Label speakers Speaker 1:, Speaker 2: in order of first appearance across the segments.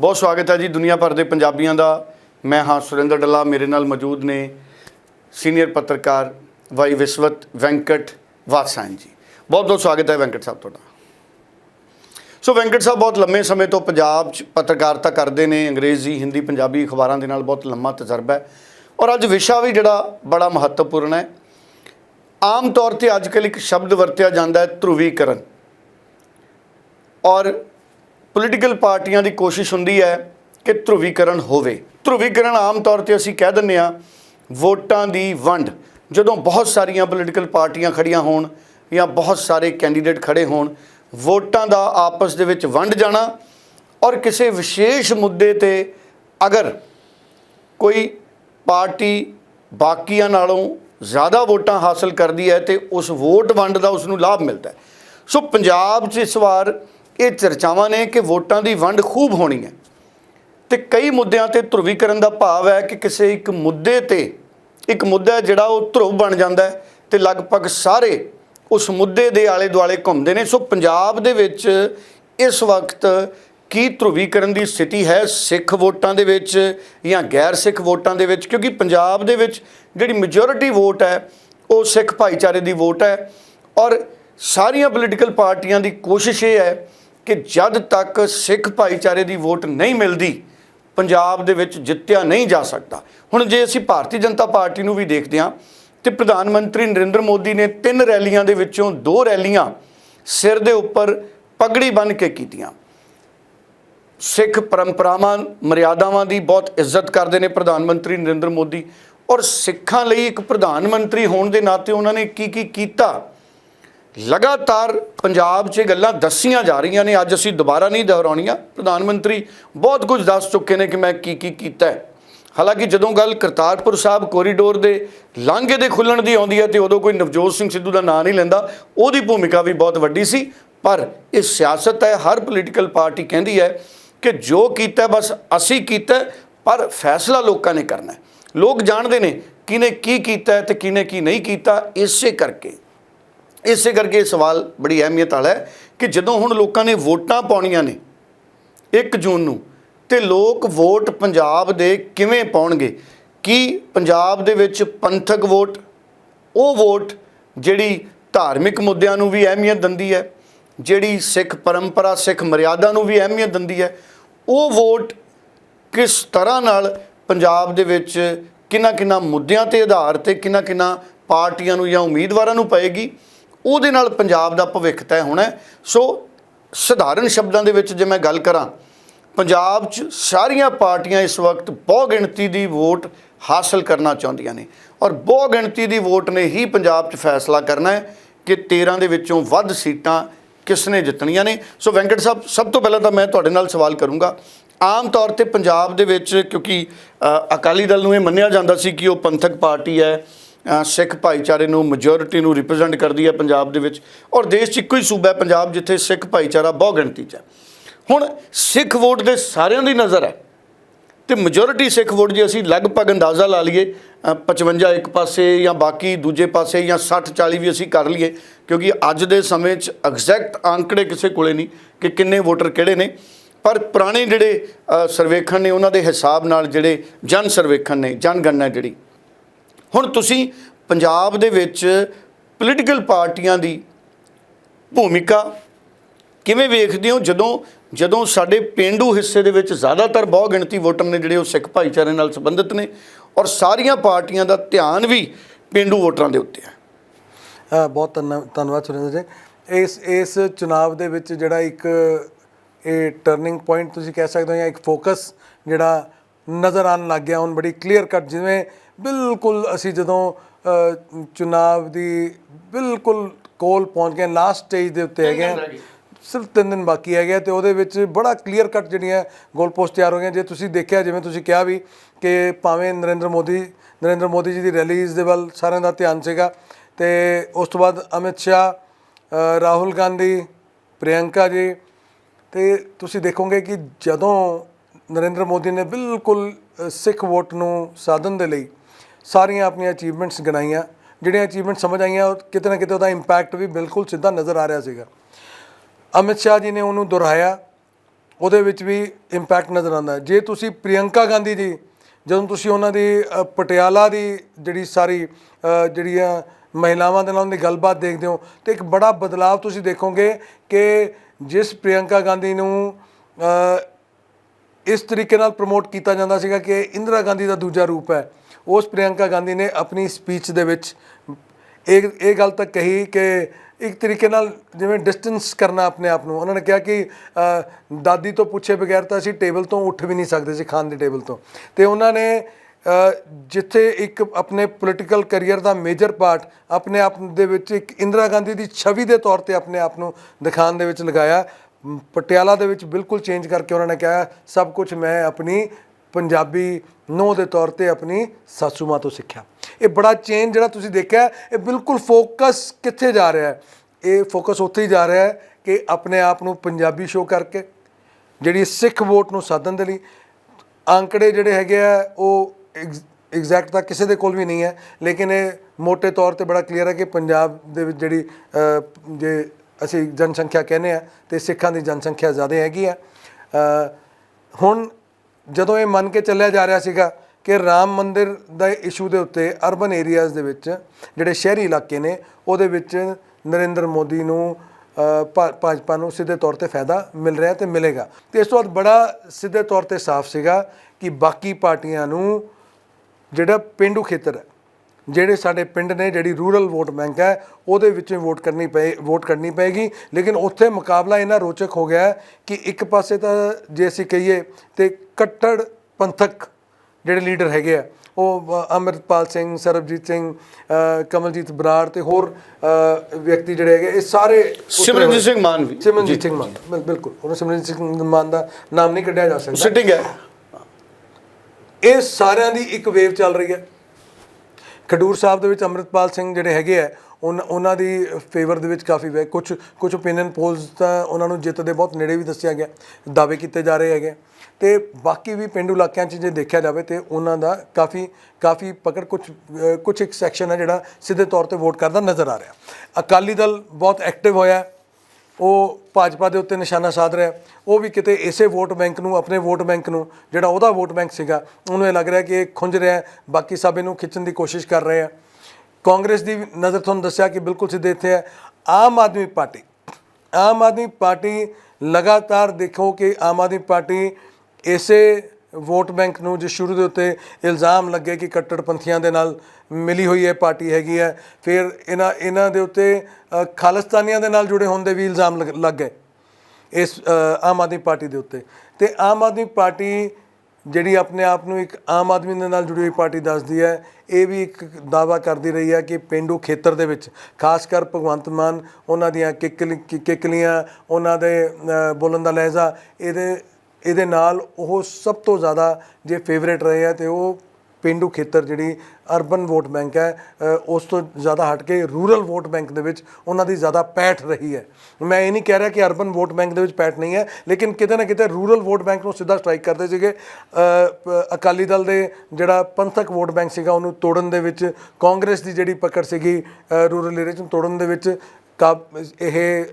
Speaker 1: ਬਹੁਤ ਸਵਾਗਤ ਹੈ ਜੀ ਦੁਨੀਆ ਭਰ ਦੇ ਪੰਜਾਬੀਆਂ ਦਾ। ਮੈਂ ਹਾਂ ਸੁਰਿੰਦਰ ਡੱਲਾ, ਮੇਰੇ ਨਾਲ ਮੌਜੂਦ ਨੇ ਸੀਨੀਅਰ ਪੱਤਰਕਾਰ ਵਾਈ ਵਿਸਵਤ ਵੈਂਕਟ ਵਾਤਸਾਨ ਜੀ। ਬਹੁਤ ਬਹੁਤ ਸਵਾਗਤ ਹੈ ਵੈਂਕਟ ਸਾਹਿਬ ਤੁਹਾਡਾ। ਸੋ ਵੈਂਕਟ ਸਾਹਿਬ, ਬਹੁਤ ਲੰਮੇ ਸਮੇਂ ਤੋਂ ਪੰਜਾਬ 'ਚ ਪੱਤਰਕਾਰਤਾ ਕਰਦੇ ਨੇ। ਅੰਗਰੇਜ਼ੀ, ਹਿੰਦੀ, ਪੰਜਾਬੀ ਅਖਬਾਰਾਂ ਦੇ ਨਾਲ ਬਹੁਤ ਲੰਮਾ ਤਜਰਬਾ ਹੈ। ਔਰ ਅੱਜ ਵਿਸ਼ਾ ਵੀ ਜਿਹੜਾ ਬੜਾ ਮਹੱਤਵਪੂਰਨ ਹੈ। ਆਮ ਤੌਰ ਤੇ ਅੱਜ ਕੱਲ੍ਹ ਇੱਕ ਸ਼ਬਦ ਵਰਤਿਆ ਜਾਂਦਾ ਹੈ, ਧਰੁਵੀਕਰਨ। ਔਰ ਪੋਲੀਟੀਕਲ ਪਾਰਟੀਆਂ ਦੀ ਕੋਸ਼ਿਸ਼ ਹੁੰਦੀ ਹੈ ਕਿ ਧਰੁਵੀਕਰਨ ਹੋਵੇ। ਧਰੁਵੀਕਰਨ ਆਮ ਤੌਰ ਤੇ ਅਸੀਂ ਕਹਿ ਦਿੰਦੇ ਆ ਵੋਟਾਂ ਦੀ ਵੰਡ। ਜਦੋਂ ਬਹੁਤ ਸਾਰੀਆਂ ਪੋਲੀਟੀਕਲ ਪਾਰਟੀਆਂ ਖੜੀਆਂ ਹੋਣ ਜਾਂ ਬਹੁਤ ਸਾਰੇ ਕੈਂਡੀਡੇਟ ਖੜੇ ਹੋਣ, ਵੋਟਾਂ ਦਾ ਆਪਸ ਦੇ ਵਿੱਚ ਵੰਡ ਜਾਣਾ ਔਰ ਕਿਸੇ ਵਿਸ਼ੇਸ਼ ਮੁੱਦੇ ਤੇ ਅਗਰ ਕੋਈ ਪਾਰਟੀ ਬਾਕੀਆਂ ਨਾਲੋਂ ਜ਼ਿਆਦਾ ਵੋਟਾਂ ਹਾਸਲ ਕਰਦੀ ਹੈ ਤੇ ਉਸ ਵੋਟ ਵੰਡ ਦਾ ਉਸ ਨੂੰ ਲਾਭ ਮਿਲਦਾ ਹੈ। ਸੋ ਪੰਜਾਬ 'ਚ ਇਸ ਵਾਰ ਇਹ ਚਰਚਾਵਾਂ ਨੇ ਕਿ ਵੋਟਾਂ ਦੀ ਵੰਡ ਖੂਬ ਹੋਣੀ ਹੈ। ਤੇ ਕਈ ਮੁੱਦਿਆਂ ਤੇ ਧਰੁਵੀਕਰਨ ਦਾ ਭਾਵ ਹੈ ਕਿ ਕਿਸੇ ਇੱਕ ਮੁੱਦੇ ਤੇ, ਇੱਕ ਮੁੱਦਾ ਜਿਹੜਾ ਉਹ ਧਰੁਵ ਬਣ ਜਾਂਦਾ ਹੈ ਤੇ ਲਗਭਗ ਸਾਰੇ ਉਸ ਮੁੱਦੇ ਦੇ ਆਲੇ ਦੁਆਲੇ ਘੁੰਮਦੇ ਨੇ। ਸੋ ਪੰਜਾਬ ਦੇ ਵਿੱਚ ਇਸ ਵਕਤ ਕੀ ਧਰੁਵੀਕਰਨ ਦੀ ਸਥਿਤੀ ਹੈ ਸਿੱਖ ਵੋਟਾਂ ਦੇ ਵਿੱਚ ਜਾਂ ਗੈਰ ਸਿੱਖ ਵੋਟਾਂ ਦੇ ਵਿੱਚ? ਕਿਉਂਕਿ ਪੰਜਾਬ ਦੇ ਵਿੱਚ ਜਿਹੜੀ ਮੈਜੋਰਿਟੀ ਵੋਟ ਹੈ, ਉਹ ਸਿੱਖ ਭਾਈਚਾਰੇ ਦੀ ਵੋਟ ਹੈ। ਔਰ ਸਾਰੀਆਂ ਪੋਲੀਟੀਕਲ ਪਾਰਟੀਆਂ ਦੀ ਕੋਸ਼ਿਸ਼ ਇਹ ਹੈ ਕਿ ਜਦ ਤੱਕ ਸਿੱਖ ਭਾਈਚਾਰੇ ਦੀ ਵੋਟ ਨਹੀਂ ਮਿਲਦੀ, ਪੰਜਾਬ ਦੇ ਵਿੱਚ ਜਿੱਤਿਆ ਨਹੀਂ ਜਾ ਸਕਦਾ। ਹੁਣ ਜੇ ਅਸੀਂ ਭਾਰਤੀ ਜਨਤਾ ਪਾਰਟੀ ਨੂੰ ਵੀ ਦੇਖਦੇ ਹਾਂ, ਤੇ ਪ੍ਰਧਾਨ ਮੰਤਰੀ ਨਰਿੰਦਰ ਮੋਦੀ ਨੇ ਤਿੰਨ ਰੈਲੀਆਂ ਦੇ ਵਿੱਚੋਂ ਦੋ ਰੈਲੀਆਂ ਸਿਰ ਦੇ ਉੱਪਰ ਪਗੜੀ ਬੰਨ੍ਹ ਕੇ ਕੀਤੀਆਂ। ਸਿੱਖ ਪਰੰਪਰਾਵਾਂ, ਮਰਿਆਦਾਵਾਂ ਦੀ ਬਹੁਤ ਇੱਜ਼ਤ ਕਰਦੇ ਨੇ ਪ੍ਰਧਾਨ ਮੰਤਰੀ ਨਰਿੰਦਰ ਮੋਦੀ। ਔਰ ਸਿੱਖਾਂ ਲਈ ਇੱਕ ਪ੍ਰਧਾਨ ਮੰਤਰੀ ਹੋਣ ਦੇ ਨਾਤੇ ਉਹਨਾਂ ਨੇ ਕੀ ਕੀ ਕੀਤਾ? ਲਗਾਤਾਰ ਪੰਜਾਬ 'ਚ ਇਹ ਗੱਲਾਂ ਦੱਸੀਆਂ ਜਾ ਰਹੀਆਂ ਨੇ। ਅੱਜ ਅਸੀਂ ਦੁਬਾਰਾ ਨਹੀਂ ਦੁਹਰਾਉਣੀਆਂ। ਪ੍ਰਧਾਨ ਮੰਤਰੀ ਬਹੁਤ ਕੁਝ ਦੱਸ ਚੁੱਕੇ ਨੇ ਕਿ ਮੈਂ ਕੀ ਕੀ ਕੀਤਾ ਹੈ। ਹਾਲਾਂਕਿ ਜਦੋਂ ਗੱਲ ਕਰਤਾਰਪੁਰ ਸਾਹਿਬ ਕੋਰੀਡੋਰ ਦੇ ਲਾਂਘੇ ਦੇ ਖੁੱਲਣ ਦੀ ਆਉਂਦੀ ਹੈ ਤੇ ਉਦੋਂ ਕੋਈ ਨਵਜੋਤ ਸਿੰਘ ਸਿੱਧੂ ਦਾ ਨਾਂ ਨਹੀਂ ਲੈਂਦਾ, ਉਹਦੀ ਭੂਮਿਕਾ ਵੀ ਬਹੁਤ ਵੱਡੀ ਸੀ। ਪਰ ਇਹ ਸਿਆਸਤ ਹੈ, ਹਰ ਪੋਲੀਟੀਕਲ ਪਾਰਟੀ ਕਹਿੰਦੀ ਹੈ ਕਿ ਜੋ ਕੀਤਾ, ਬਸ ਅਸੀਂ ਕੀਤਾ ਪਰ ਫੈਸਲਾ ਲੋਕਾਂ ਨੇ ਕਰਨਾ ਲੋਕ ਜਾਣਦੇ ਨੇ ਕਿਨੇ ਕੀ ਕੀਤਾ ਹੈ ਤੇ ਕਿਨੇ ਕੀ ਨਹੀਂ ਕੀਤਾ। ਇਸੇ ਕਰਕੇ ਇਸੇ ਕਰਕੇ ਇਹ ਸਵਾਲ ਬੜੀ ਅਹਿਮੀਅਤ ਵਾਲਾ ਹੈ ਕਿ ਜਦੋਂ ਹੁਣ ਲੋਕਾਂ ਨੇ ਵੋਟਾਂ ਪਾਉਣੀਆਂ ਨੇ 1 ਜੂਨ ਨੂੰ, ਤੇ ਲੋਕ ਵੋਟ ਪੰਜਾਬ ਦੇ ਕਿਵੇਂ ਪਾਉਣਗੇ? ਕੀ ਪੰਜਾਬ ਦੇ ਵਿੱਚ ਪੰਥਕ ਵੋਟ? ਉਹ ਵੋਟ ਜਿਹੜੀ ਧਾਰਮਿਕ ਮੁੱਦਿਆਂ ਨੂੰ ਵੀ ਅਹਿਮੀਅਤ ਦਿੰਦੀ ਹੈ, ਜਿਹੜੀ ਸਿੱਖ ਪਰੰਪਰਾ, ਸਿੱਖ ਮਰਿਆਦਾ ਨੂੰ ਵੀ ਅਹਿਮੀਅਤ ਦਿੰਦੀ ਹੈ, ਉਹ ਵੋਟ ਕਿਸ ਤਰ੍ਹਾਂ ਨਾਲ ਪੰਜਾਬ ਦੇ ਵਿੱਚ ਕਿੰਨਾ ਕਿੰਨਾ ਮੁੱਦਿਆਂ ਤੇ ਆਧਾਰ ਤੇ ਕਿੰਨਾ ਕਿੰਨਾ ਪਾਰਟੀਆਂ ਨੂੰ ਜਾਂ ਉਮੀਦਵਾਰਾਂ ਨੂੰ ਪਏਗੀ? ਉਹਦੇ ਨਾਲ ਪੰਜਾਬ ਦਾ ਭਵਿੱਖ ਤੈਅ ਹੋਣਾ ਸੋ ਸਧਾਰਨ ਸ਼ਬਦਾਂ ਦੇ ਵਿੱਚ ਜੇ ਮੈਂ ਗੱਲ ਕਰਾਂ, ਪੰਜਾਬ 'ਚ ਸਾਰੀਆਂ ਪਾਰਟੀਆਂ ਇਸ ਵਕਤ ਬਹੁ ਗਿਣਤੀ ਦੀ ਵੋਟ ਹਾਸਲ ਕਰਨਾ ਚਾਹੁੰਦੀਆਂ ਨੇ ਔਰ ਬਹੁ ਗਿਣਤੀ ਦੀ ਵੋਟ ਨੇ ਹੀ ਪੰਜਾਬ 'ਚ ਫੈਸਲਾ ਕਰਨਾ ਹੈ ਕਿ 13 ਦੇ ਵਿੱਚੋਂ ਵੱਧ ਸੀਟਾਂ ਕਿਸ ਨੇ ਜਿੱਤਣੀਆਂ ਨੇ। ਸੋ ਵੈਂਕਟ ਸਾਹਿਬ, ਸਭ ਤੋਂ ਪਹਿਲਾਂ ਤਾਂ ਮੈਂ ਤੁਹਾਡੇ ਨਾਲ ਸਵਾਲ ਕਰੂੰਗਾ। ਆਮ ਤੌਰ ਤੇ ਪੰਜਾਬ ਦੇ ਵਿੱਚ ਕਿਉਂਕਿ ਅਕਾਲੀ ਦਲ ਨੂੰ ਇਹ ਮੰਨਿਆ ਜਾਂਦਾ ਸੀ ਕਿ ਉਹ ਪੰਥਕ ਪਾਰਟੀ ਹੈ ਸਿੱਖ ਭਾਈਚਾਰੇ ਨੂੰ ਮੈਜੋਰਿਟੀ ਨੂੰ ਰਿਪਰੈਜ਼ੈਂਟ ਕਰਦੀ ਹੈ ਪੰਜਾਬ ਦੇ ਵਿੱਚ ਔਰ ਦੇਸ਼ 'ਚ ਇੱਕੋ ਹੀ ਸੂਬਾ ਪੰਜਾਬ ਜਿੱਥੇ ਸਿੱਖ ਭਾਈਚਾਰਾ ਬਹੁ ਗਿਣਤੀ 'ਚ ਹੈ। ਹੁਣ ਸਿੱਖ ਵੋਟ ਦੇ ਸਾਰਿਆਂ ਦੀ ਨਜ਼ਰ ਹੈ ਤੇ ਮੈਜੋਰਿਟੀ ਸਿੱਖ ਵੋਟ ਜੇ ਅਸੀਂ ਲਗਭਗ ਅੰਦਾਜ਼ਾ ਲਾ ਲਈਏ ਅ, 55 ਇੱਕ ਪਾਸੇ ਜਾਂ ਬਾਕੀ ਦੂਜੇ ਪਾਸੇ ਜਾਂ 60 40 ਵੀ ਅਸੀਂ ਕਰ ਲਈਏ ਕਿਉਂਕਿ ਅੱਜ ਦੇ ਸਮੇਂ 'ਚ ਐਗਜ਼ੈਕਟ ਅੰਕੜੇ ਕਿਸੇ ਕੋਲੇ ਨਹੀਂ ਕਿ ਕਿੰਨੇ ਵੋਟਰ ਕਿਹੜੇ ਨੇ ਪਰ ਪੁਰਾਣੇ ਜਿਹੜੇ ਸਰਵੇਖਣ ਨੇ ਉਹਨਾਂ ਦੇ ਹਿਸਾਬ ਨਾਲ ਜਿਹੜੇ ਜਨ ਸਰਵੇਖਣ ਨੇ ਜਨਗਣਨਾ ਜਿਹੜੀ ਹੁਣ ਤੁਸੀਂ ਪੰਜਾਬ ਦੇ ਵਿੱਚ ਪੋਲੀਟੀਕਲ ਪਾਰਟੀਆਂ ਦੀ ਭੂਮਿਕਾ ਕਿਵੇਂ ਵੇਖਦੇ ਹੋ? ਜਦੋਂ ਜਦੋਂ ਸਾਡੇ ਪਿੰਡੂ ਹਿੱਸੇ ਦੇ ਵਿੱਚ ਜ਼ਿਆਦਾਤਰ ਬਹੁ ਗਿਣਤੀ ਵੋਟਰ ਨੇ ਜਿਹੜੇ ਉਹ ਸਿੱਖ ਭਾਈਚਾਰੇ ਨਾਲ ਸੰਬੰਧਿਤ ਨੇ ਔਰ ਸਾਰੀਆਂ ਪਾਰਟੀਆਂ ਦਾ ਧਿਆਨ ਵੀ ਪਿੰਡੂ ਵੋਟਰਾਂ ਦੇ ਉੱਤੇ ਹੈ।
Speaker 2: ਬਹੁਤ ਧੰਨ- ਧੰਨਵਾਦ ਸੁਰਿੰਦਰ ਜੀ। ਇਸ ਇਸ ਚੁਣਾਵ ਦੇ ਵਿੱਚ ਜਿਹੜਾ ਇੱਕ ਇਹ ਟਰਨਿੰਗ ਪੁਆਇੰਟ ਤੁਸੀਂ ਕਹਿ ਸਕਦੇ ਹੋ ਜਾਂ ਇੱਕ ਫੋਕਸ ਜਿਹੜਾ ਨਜ਼ਰ ਆਉਣ ਲੱਗ ਗਿਆ, ਹੁਣ ਬੜੀ ਕਲੀਅਰ ਕੱਟ ਜਿਵੇਂ ਬਿਲਕੁਲ ਅਸੀਂ ਜਦੋਂ ਚੁਣਾਵ ਦੀ ਬਿਲਕੁਲ ਕੋਲ ਪਹੁੰਚ ਗਏ ਲਾਸਟ ਸਟੇਜ ਦੇ ਉੱਤੇ ਹੈਗੇ। ਸਿਰਫ 3 ਦਿਨ ਬਾਕੀ ਹੈਗੇ ਤੇ ਉਹਦੇ ਵਿੱਚ ਬੜਾ ਕਲੀਅਰ ਕੱਟ ਜਿਹੜੀਆਂ ਗੋਲ ਪੋਸਟ ਤਿਆਰ ਹੋ ਗਈਆਂ ਜੇ ਤੁਸੀਂ ਦੇਖਿਆ ਜਿਵੇਂ ਤੁਸੀਂ ਕਿਹਾ ਵੀ ਕਿ ਭਾਵੇਂ ਨਰਿੰਦਰ ਮੋਦੀ ਨਰਿੰਦਰ ਮੋਦੀ ਜੀ ਦੀ ਰੈਲੀਜ਼ ਦੇ ਵੱਲ ਸਾਰਿਆਂ ਦਾ ਧਿਆਨ ਸੀਗਾ ਤੇ ਉਸ ਤੋਂ ਬਾਅਦ ਅਮਿਤ ਸ਼ਾਹ ਰਾਹੁਲ ਗਾਂਧੀ ਪ੍ਰਿਯੰਕਾ ਜੀ ਤੇ ਤੁਸੀਂ ਦੇਖੋਗੇ ਕਿ ਜਦੋਂ ਨਰਿੰਦਰ ਮੋਦੀ ਨੇ ਬਿਲਕੁਲ ਸਿੱਖ ਵੋਟ ਨੂੰ ਸਾਧਨ ਦੇ ਲਈ ਸਾਰੀਆਂ ਆਪਣੀਆਂ ਅਚੀਵਮੈਂਟਸ ਗਿਣਾਈਆਂ, ਜਿਹੜੀਆਂ ਅਚੀਵਮੈਂਟ ਸਮਝ ਆਈਆਂ ਕਿਤੇ ਨਾ ਕਿਤੇ ਉਹਦਾ ਇੰਪੈਕਟ ਵੀ ਬਿਲਕੁਲ ਸਿੱਧਾ ਨਜ਼ਰ ਆ ਰਿਹਾ ਸੀਗਾ। ਅਮਿਤ ਸ਼ਾਹ ਜੀ ਨੇ ਉਹਨੂੰ ਦੁਹਰਾਇਆ, ਉਹਦੇ ਵਿੱਚ ਵੀ ਇੰਪੈਕਟ ਨਜ਼ਰ ਆਉਂਦਾ। ਜੇ ਤੁਸੀਂ ਪ੍ਰਿਯੰਕਾ ਗਾਂਧੀ ਜੀ, ਜਦੋਂ ਤੁਸੀਂ ਉਹਨਾਂ ਦੀ ਪਟਿਆਲਾ ਦੀ ਜਿਹੜੀ ਸਾਰੀ ਜਿਹੜੀਆਂ ਮਹਿਲਾਵਾਂ ਦੇ ਨਾਲ ਦੀ ਗੱਲਬਾਤ ਦੇਖਦੇ ਹੋ, ਤੇ ਇੱਕ ਬੜਾ ਬਦਲਾਅ ਤੁਸੀਂ ਦੇਖੋਗੇ ਕਿ ਜਿਸ ਪ੍ਰਿਯੰਕਾ ਗਾਂਧੀ ਨੂੰ ਇਸ ਤਰੀਕੇ ਨਾਲ ਪ੍ਰਮੋਟ ਕੀਤਾ ਜਾਂਦਾ ਸੀਗਾ ਕਿ ਇੰਦਰਾ ਗਾਂਧੀ ਦਾ ਦੂਜਾ ਰੂਪ ਹੈ। ਉਸ ਪ੍ਰਿਯੰਕਾ ਗਾਂਧੀ ਨੇ ਆਪਣੀ ਸਪੀਚ ਦੇ ਵਿੱਚ ਇਹ ਇਹ ਗੱਲ ਤਾਂ ਕਹੀ ਕਿ ਇੱਕ ਤਰੀਕੇ ਨਾਲ ਜਿਵੇਂ ਡਿਸਟੈਂਸ ਕਰਨਾ ਆਪਣੇ ਆਪ ਨੂੰ। ਉਹਨਾਂ ਨੇ ਕਿਹਾ ਕਿ ਦਾਦੀ ਤੋਂ ਪੁੱਛੇ ਬਗੈਰ ਤਾਂ ਅਸੀਂ ਟੇਬਲ ਤੋਂ ਉੱਠ ਵੀ ਨਹੀਂ ਸਕਦੇ ਸੀ, ਖਾਣ ਦੇ ਟੇਬਲ ਤੋਂ। ਤੇ ਉਹਨਾਂ ਨੇ ਜਿੱਥੇ ਇੱਕ ਆਪਣੇ ਪੋਲੀਟੀਕਲ ਕੈਰੀਅਰ ਦਾ ਮੇਜਰ ਪਾਰਟ ਆਪਣੇ ਆਪ ਦੇ ਵਿੱਚ ਇੱਕ ਇੰਦਰਾ ਗਾਂਧੀ ਦੀ ਛਵੀ ਦੇ ਤੌਰ ਤੇ ਆਪਣੇ ਆਪ ਨੂੰ ਦਿਖਾਉਣ ਦੇ ਵਿੱਚ ਲਗਾਇਆ। ਪਟਿਆਲਾ ਦੇ ਵਿੱਚ ਬਿਲਕੁਲ ਚੇਂਜ ਕਰਕੇ ਉਹਨਾਂ ਨੇ ਕਿਹਾ, ਸਭ ਕੁਝ ਮੈਂ ਆਪਣੀ ਪੰਜਾਬੀ ਨੋ ਦੇ ਤੌਰ ਤੇ ਆਪਣੀ ਸਾਸੂ ਮਾਂ ਤੋਂ ਸਿੱਖਿਆ। ਇਹ ਬੜਾ ਚੇਂਜ ਜਿਹੜਾ ਤੁਸੀਂ ਦੇਖਿਆ, ਇਹ ਬਿਲਕੁਲ ਫੋਕਸ ਕਿੱਥੇ ਜਾ ਰਿਹਾ ਹੈ? ਇਹ ਫੋਕਸ ਉੱਥੇ ਹੀ ਜਾ ਰਿਹਾ ਹੈ ਕਿ ਆਪਣੇ ਆਪ ਨੂੰ ਪੰਜਾਬੀ ਸ਼ੋ ਕਰਕੇ, ਜਿਹੜੀ ਸਿੱਖ ਵੋਟ ਨੂੰ ਸਾਧਨ ਦੇ ਲਈ। ਅੰਕੜੇ ਜਿਹੜੇ ਹੈਗੇ ਆ, ਉਹ ਐਗਜ਼ੈਕਟ ਤਾਂ ਕਿਸੇ ਦੇ ਕੋਲ ਵੀ ਨਹੀਂ ਹੈ, ਲੇਕਿਨ ਇਹ ਮੋٹے ਤੌਰ ਤੇ ਬੜਾ ਕਲੀਅਰ ਹੈ ਕਿ ਪੰਜਾਬ ਦੇ ਵਿੱਚ ਜਿਹੜੀ ਜੇ ਅਸੀਂ ਜਨਸੰਖਿਆ ਕਹਿੰਦੇ ਆ, ਤੇ ਸਿੱਖਾਂ ਦੀ ਜਨਸੰਖਿਆ ਜ਼ਿਆਦਾ ਹੈਗੀ ਆ। ਹੁਣ ਜਦੋਂ ਇਹ ਮੰਨ ਕੇ ਚੱਲਿਆ ਜਾ ਰਿਹਾ ਸੀਗਾ ਕਿ ਰਾਮ ਮੰਦਿਰ ਦਾ ਇਸ਼ੂ ਦੇ ਉੱਤੇ ਅਰਬਨ ਏਰੀਆਜ਼ ਦੇ ਵਿੱਚ ਜਿਹੜੇ ਸ਼ਹਿਰੀ ਇਲਾਕੇ ਨੇ, ਉਹਦੇ ਵਿੱਚ ਨਰਿੰਦਰ ਮੋਦੀ ਨੂੰ ਭਾ- ਭਾਜਪਾ ਨੂੰ ਸਿੱਧੇ ਤੌਰ ਤੇ ਫਾਇਦਾ ਮਿਲ ਰਿਹਾ ਤੇ ਮਿਲੇਗਾ। ਤੇ ਇਸ ਤੋਂ ਬਾਅਦ ਬੜਾ ਸਿੱਧੇ ਤੌਰ ਤੇ ਸਾਫ਼ ਸੀਗਾ ਕਿ ਬਾਕੀ ਪਾਰਟੀਆਂ ਨੂੰ ਜਿਹੜਾ ਪਿੰਡੂ ਖੇਤਰ ਹੈ ਜਿਹੜੇ ਸਾਡੇ ਪਿੰਡ ਨੇ ਜਿਹੜੀ ਰੂਰਲ ਵੋਟ ਬੈਂਕ ਹੈ ਉਹਦੇ ਵਿੱਚੋਂ ਵੋਟ ਕਰਨੀ ਪਏ ਵੋਟ ਕਰਨੀ ਪਏਗੀ। ਲੇਕਿਨ ਉੱਥੇ ਮੁਕਾਬਲਾ ਇੰਨਾ ਰੋਚਕ ਹੋ ਗਿਆ ਕਿ ਇੱਕ ਪਾਸੇ ਤਾਂ ਜੇ ਅਸੀਂ ਕਹੀਏ ਤੇ ਕੱਟੜ ਪੰਥਕ ਜਿਹੜੇ ਲੀਡਰ ਹੈਗੇ ਆ ਉਹ ਅ, ਅੰਮ੍ਰਿਤਪਾਲ ਸਿੰਘ ਸਰਬਜੀਤ ਸਿੰਘ ਕਮਲਜੀਤ ਬਰਾੜ ਤੇ ਹੋਰ ਵਿਅਕਤੀ ਜਿਹੜੇ ਹੈਗੇ ਇਹ ਸਾਰੇ।
Speaker 1: ਸਿਮਰਨਜੀਤ ਸਿੰਘ ਮਾਨ ਵੀ।
Speaker 2: ਸਿਮਰਨਜੀਤ ਸਿੰਘ ਮਾਨ ਬਿਲ- ਬਿਲਕੁਲ। ਉਹਨੂੰ ਸਿਮਰਨਜੀਤ ਸਿੰਘ ਮਾਨ ਦਾ ਨਾਮ ਨਹੀਂ ਕੱਢਿਆ ਜਾ ਸਕਦਾ।
Speaker 1: ਸਿਟਿੰਗ ਹੈ।
Speaker 2: ਇਹ ਸਾਰਿਆਂ ਦੀ ਇੱਕ ਵੇਵ ਚੱਲ ਰਹੀ ਹੈ। ਖਡੂਰ ਸਾਹਿਬ ਦੇ ਵਿੱਚ ਅੰਮ੍ਰਿਤਪਾਲ ਸਿੰਘ ਜਿਹੜੇ ਹੈਗੇ ਆ, ਉਨ- ਉਹਨਾਂ ਦੀ ਫੇਵਰ ਦੇ ਵਿੱਚ ਕਾਫੀ ਵੇ ਕੁਝ ਕੁਝ ਓਪੀਨੀਅਨ ਪੋਲਸ ਤਾਂ ਉਹਨਾਂ ਨੂੰ ਜਿੱਤ ਦੇ ਬਹੁਤ ਨੇੜੇ ਵੀ ਦੱਸਿਆ ਗਿਆ, ਦਾਅਵੇ ਕੀਤੇ ਜਾ ਰਹੇ ਹੈਗੇ। ਤੇ ਬਾਕੀ ਵੀ ਪਿੰਡੂ ਇਲਾਕਿਆਂ 'ਚ ਜੇ ਦੇਖਿਆ ਜਾਵੇ ਤੇ ਉਹਨਾਂ ਦਾ ਕਾਫੀ ਕਾਫੀ ਪਕੜ ਕੁਝ ਕੁਝ ਇੱਕ ਸੈਕਸ਼ਨ ਹੈ ਜਿਹੜਾ ਸਿੱਧੇ ਤੌਰ ਤੇ ਵੋਟ ਕਰਦਾ ਨਜ਼ਰ ਆ ਰਿਹਾ। ਅਕਾਲੀ ਦਲ ਬਹੁਤ ਐਕਟਿਵ ਹੋਇਆ ਉਹ ਭਾਜਪਾ ਦੇ ਉੱਤੇ ਨਿਸ਼ਾਨਾ ਸਾਧ ਰਿਹਾ। ਉਹ ਵੀ ਕਿਤੇ ਇਸੇ ਵੋਟ ਬੈਂਕ ਨੂੰ, ਆਪਣੇ ਵੋਟ ਬੈਂਕ ਨੂੰ, ਜਿਹੜਾ ਉਹਦਾ ਵੋਟ ਬੈਂਕ ਸੀਗਾ, ਉਹਨੂੰ ਇਹ ਲੱਗ ਰਿਹਾ ਕਿ ਇਹ ਖੁੰਝ ਰਿਹਾ ਬਾਕੀ ਸਭ ਇਹਨੂੰ ਖਿੱਚਣ ਦੀ ਕੋਸ਼ਿਸ਼ ਕਰ ਰਹੇ ਆ। ਕਾਂਗਰਸ ਦੀ ਨਜ਼ਰ ਤੁਹਾਨੂੰ ਦੱਸਿਆ ਕਿ ਬਿਲਕੁਲ ਸਿੱਧੇ ਇੱਥੇ ਹੈ। ਆਮ ਆਦਮੀ ਪਾਰਟੀ, ਆਮ ਆਦਮੀ ਪਾਰਟੀ ਲਗਾਤਾਰ ਦੇਖੋ ਕਿ ਆਮ ਆਦਮੀ ਪਾਰਟੀ ਇਸੇ ਵੋਟ ਬੈਂਕ ਨੂੰ ਜੇ ਸ਼ੁਰੂ ਦੇ ਉੱਤੇ ਇਲਜ਼ਾਮ ਲੱਗੇ ਕਿ ਕੱਟੜਪੰਥੀਆਂ ਦੇ ਨਾਲ ਮਿਲੀ ਹੋਈ ਹੈ ਪਾਰਟੀ ਹੈਗੀ ਹੈ ਫਿਰ ਇਹਨਾਂ ਇਹਨਾਂ ਦੇ ਉੱਤੇ ਅ, ਖਾਲਿਸਤਾਨੀਆਂ ਦੇ ਨਾਲ ਜੁੜੇ ਹੋਣ ਦੇ ਵੀ ਇਲਜ਼ਾਮ ਲੱਗ- ਲੱਗ ਗਏ ਇਸ ਆਮ ਆਦਮੀ ਪਾਰਟੀ ਦੇ ਉੱਤੇ। ਤੇ ਆਮ ਆਦਮੀ ਪਾਰਟੀ ਜਿਹੜੀ ਆਪਣੇ ਆਪ ਨੂੰ ਇੱਕ ਆਮ ਆਦਮੀ ਦੇ ਨਾਲ ਜੁੜੀ ਹੋਈ ਪਾਰਟੀ ਦੱਸਦੀ ਹੈ ਇਹ ਵੀ ਇੱਕ ਦਾਵਾ ਕਰਦੀ ਰਹੀ ਹੈ ਕਿ ਪਿੰਡੂ ਖੇਤਰ ਦੇ ਵਿੱਚ ਖਾਸ ਕਰ ਭਗਵੰਤ ਮਾਨ ਉਹਨਾਂ ਦੀਆਂ ਕਿੱਕਲੀ- ਕਿੱਕਲੀਆਂ ਉਹਨਾਂ ਦੇ ਬੋਲਣ ਦਾ ਲਹਿਜ਼ਾ ਇਹਦੇ ਇਹਦੇ ਨਾਲ ਉਹ ਸਭ ਤੋਂ ਜ਼ਿਆਦਾ ਜੇ ਫੇਵਰੇਟ ਰਹੇ ਆ ਤੇ ਉਹ ਪਿੰਡੂ ਖੇਤਰ ਜਿਹੜੀ ਅਰਬਨ ਵੋਟ ਬੈਂਕ ਹੈ ਉਸ ਤੋਂ ਜ਼ਿਆਦਾ ਹਟ ਕੇ ਰੂਰਲ ਵੋਟ ਬੈਂਕ ਦੇ ਵਿੱਚ ਉਹਨਾਂ ਦੀ ਜ਼ਿਆਦਾ ਪੈਠ ਰਹੀ ਹੈ। ਮੈਂ ਇਹ ਨਹੀਂ ਕਹਿ ਰਿਹਾ ਕਿ ਅਰਬਨ ਵੋਟ ਬੈਂਕ ਦੇ ਵਿੱਚ ਪੈਠ ਨਹੀਂ ਹੈ, ਲੇਕਿਨ ਕਿਤੇ ਨਾ ਕਿਤੇ ਰੂਰਲ ਵੋਟ ਬੈਂਕ ਨੂੰ ਸਿੱਧਾ ਸਟ੍ਰਾਈਕ ਕਰਦੇ ਸੀਗੇ। ਅਕਾਲੀ ਦਲ ਦੇ ਜਿਹੜਾ ਪੰਥਕ ਵੋਟ ਬੈਂਕ ਸੀਗਾ, ਉਹਨੂੰ ਤੋੜਨ ਦੇ ਵਿੱਚ, ਕਾਂਗਰਸ ਦੀ ਜਿਹੜੀ ਪਕੜ ਸੀਗੀ ਰੂਰਲ ਏਰੀਆ 'ਚ ਤੋੜਨ ਦੇ ਵਿੱਚ ਕਾਬ ਇਹ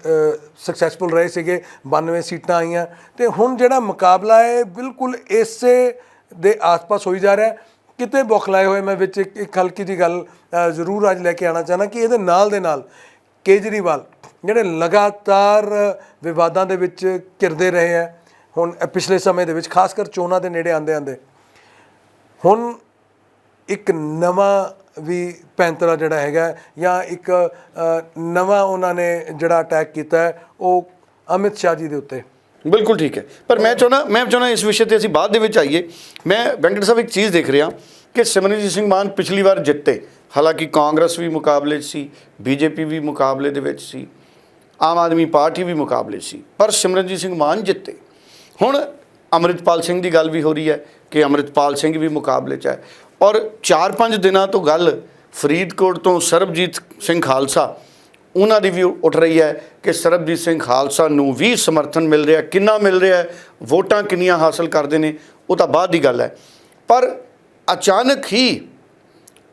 Speaker 2: ਸਕਸੈਸਫੁਲ ਰਹੇ ਸੀਗੇ 92 ਸੀਟਾਂ ਆਈਆਂ। ਤੇ ਹੁਣ ਜਿਹੜਾ ਮੁਕਾਬਲਾ ਹੈ ਬਿਲਕੁਲ ਇਸੇ ਦੇ ਆਸ-ਪਾਸ ਹੋਈ ਜਾ ਰਿਹਾ ਕਿਤੇ ਬੁਖਲਾਏ ਹੋਏ ਮੈਂ ਵਿੱਚ ਇੱਕ ਹਲਕੀ ਜੀ ਗੱਲ ਜ਼ਰੂਰ ਅੱਜ ਲੈ ਕੇ ਆਣਾ ਚਾਹਨਾ ਕਿ ਇਹਦੇ ਨਾਲ ਦੇ ਨਾਲ ਕੇਜਰੀਵਾਲ ਜਿਹੜੇ ਲਗਾਤਾਰ ਵਿਵਾਦਾਂ ਦੇ ਵਿੱਚ ਘਿਰਦੇ ਰਹੇ ਹੈ, ਹੁਣ ਪਿਛਲੇ ਸਮੇਂ ਦੇ ਵਿੱਚ ਖਾਸ ਕਰ ਚੋਣਾਂ ਦੇ ਨੇੜੇ ਆਂਦੇ ਆਂਦੇ ਹੁਣ ਇੱਕ ਨਵਾਂ ਵੀ ਪੈਂਤਰਾ ਜਿਹੜਾ ਹੈਗਾ ਜਾਂ ਇੱਕ ਨਵਾਂ ਉਹਨਾਂ ਨੇ ਜਿਹੜਾ ਅਟੈਕ ਕੀਤਾ ਉਹ ਅਮਿਤ ਸ਼ਾਹ ਜੀ ਦੇ ਉੱਤੇ।
Speaker 1: ਬਿਲਕੁਲ ਠੀਕ ਹੈ। ਪਰ ਮੈਂ ਚਾਹੁੰਦਾ ਮੈਂ ਚਾਹੁੰਦਾ ਇਸ ਵਿਸ਼ੇ ਤੇ ਅਸੀਂ ਬਾਅਦ ਦੇ ਵਿੱਚ ਆਈਏ। ਮੈਂ ਵੈਂਕਟ ਸਾਹਿਬ ਇੱਕ ਚੀਜ਼ ਦੇਖ ਰਿਹਾ ਕਿ ਸਿਮਰਨਜੀਤ ਸਿੰਘ ਮਾਨ ਪਿਛਲੀ ਵਾਰ ਜਿੱਤੇ। ਹਾਲਾਂਕਿ ਕਾਂਗਰਸ ਵੀ ਮੁਕਾਬਲੇ 'ਚ ਸੀ, ਬੀਜੇਪੀ ਵੀ ਮੁਕਾਬਲੇ ਦੇ ਵਿੱਚ ਸੀ, ਆਮ ਆਦਮੀ ਪਾਰਟੀ ਵੀ ਮੁਕਾਬਲੇ ਸੀ, ਪਰ ਸਿਮਰਨਜੀਤ ਸਿੰਘ ਮਾਨ ਜਿੱਤੇ। ਹੁਣ ਅੰਮ੍ਰਿਤਪਾਲ ਸਿੰਘ ਦੀ ਗੱਲ ਵੀ ਹੋ ਰਹੀ ਹੈ ਕਿ ਅੰਮ੍ਰਿਤਪਾਲ ਸਿੰਘ ਵੀ ਮੁਕਾਬਲੇ 'ਚ ਹੈ। ਔਰ 4-5 ਦਿਨਾਂ ਤੋਂ ਗੱਲ ਫਰੀਦਕੋਟ ਤੋਂ ਸਰਬਜੀਤ ਸਿੰਘ ਖਾਲਸਾ, ਉਹਨਾਂ ਦੀ ਵੀ ਉੱਠ ਰਹੀ ਹੈ ਕਿ ਸਰਬਜੀਤ ਸਿੰਘ ਖਾਲਸਾ ਨੂੰ ਵੀ ਸਮਰਥਨ ਮਿਲ ਰਿਹਾ, ਕਿੰਨਾ ਮਿਲ ਰਿਹਾ ਵੋਟਾਂ ਕਿੰਨੀਆਂ ਹਾਸਲ ਕਰਦੇ ਨੇ, ਉਹ ਤਾਂ ਬਾਅਦ ਦੀ ਗੱਲ ਹੈ। ਪਰ ਅਚਾਨਕ ਹੀ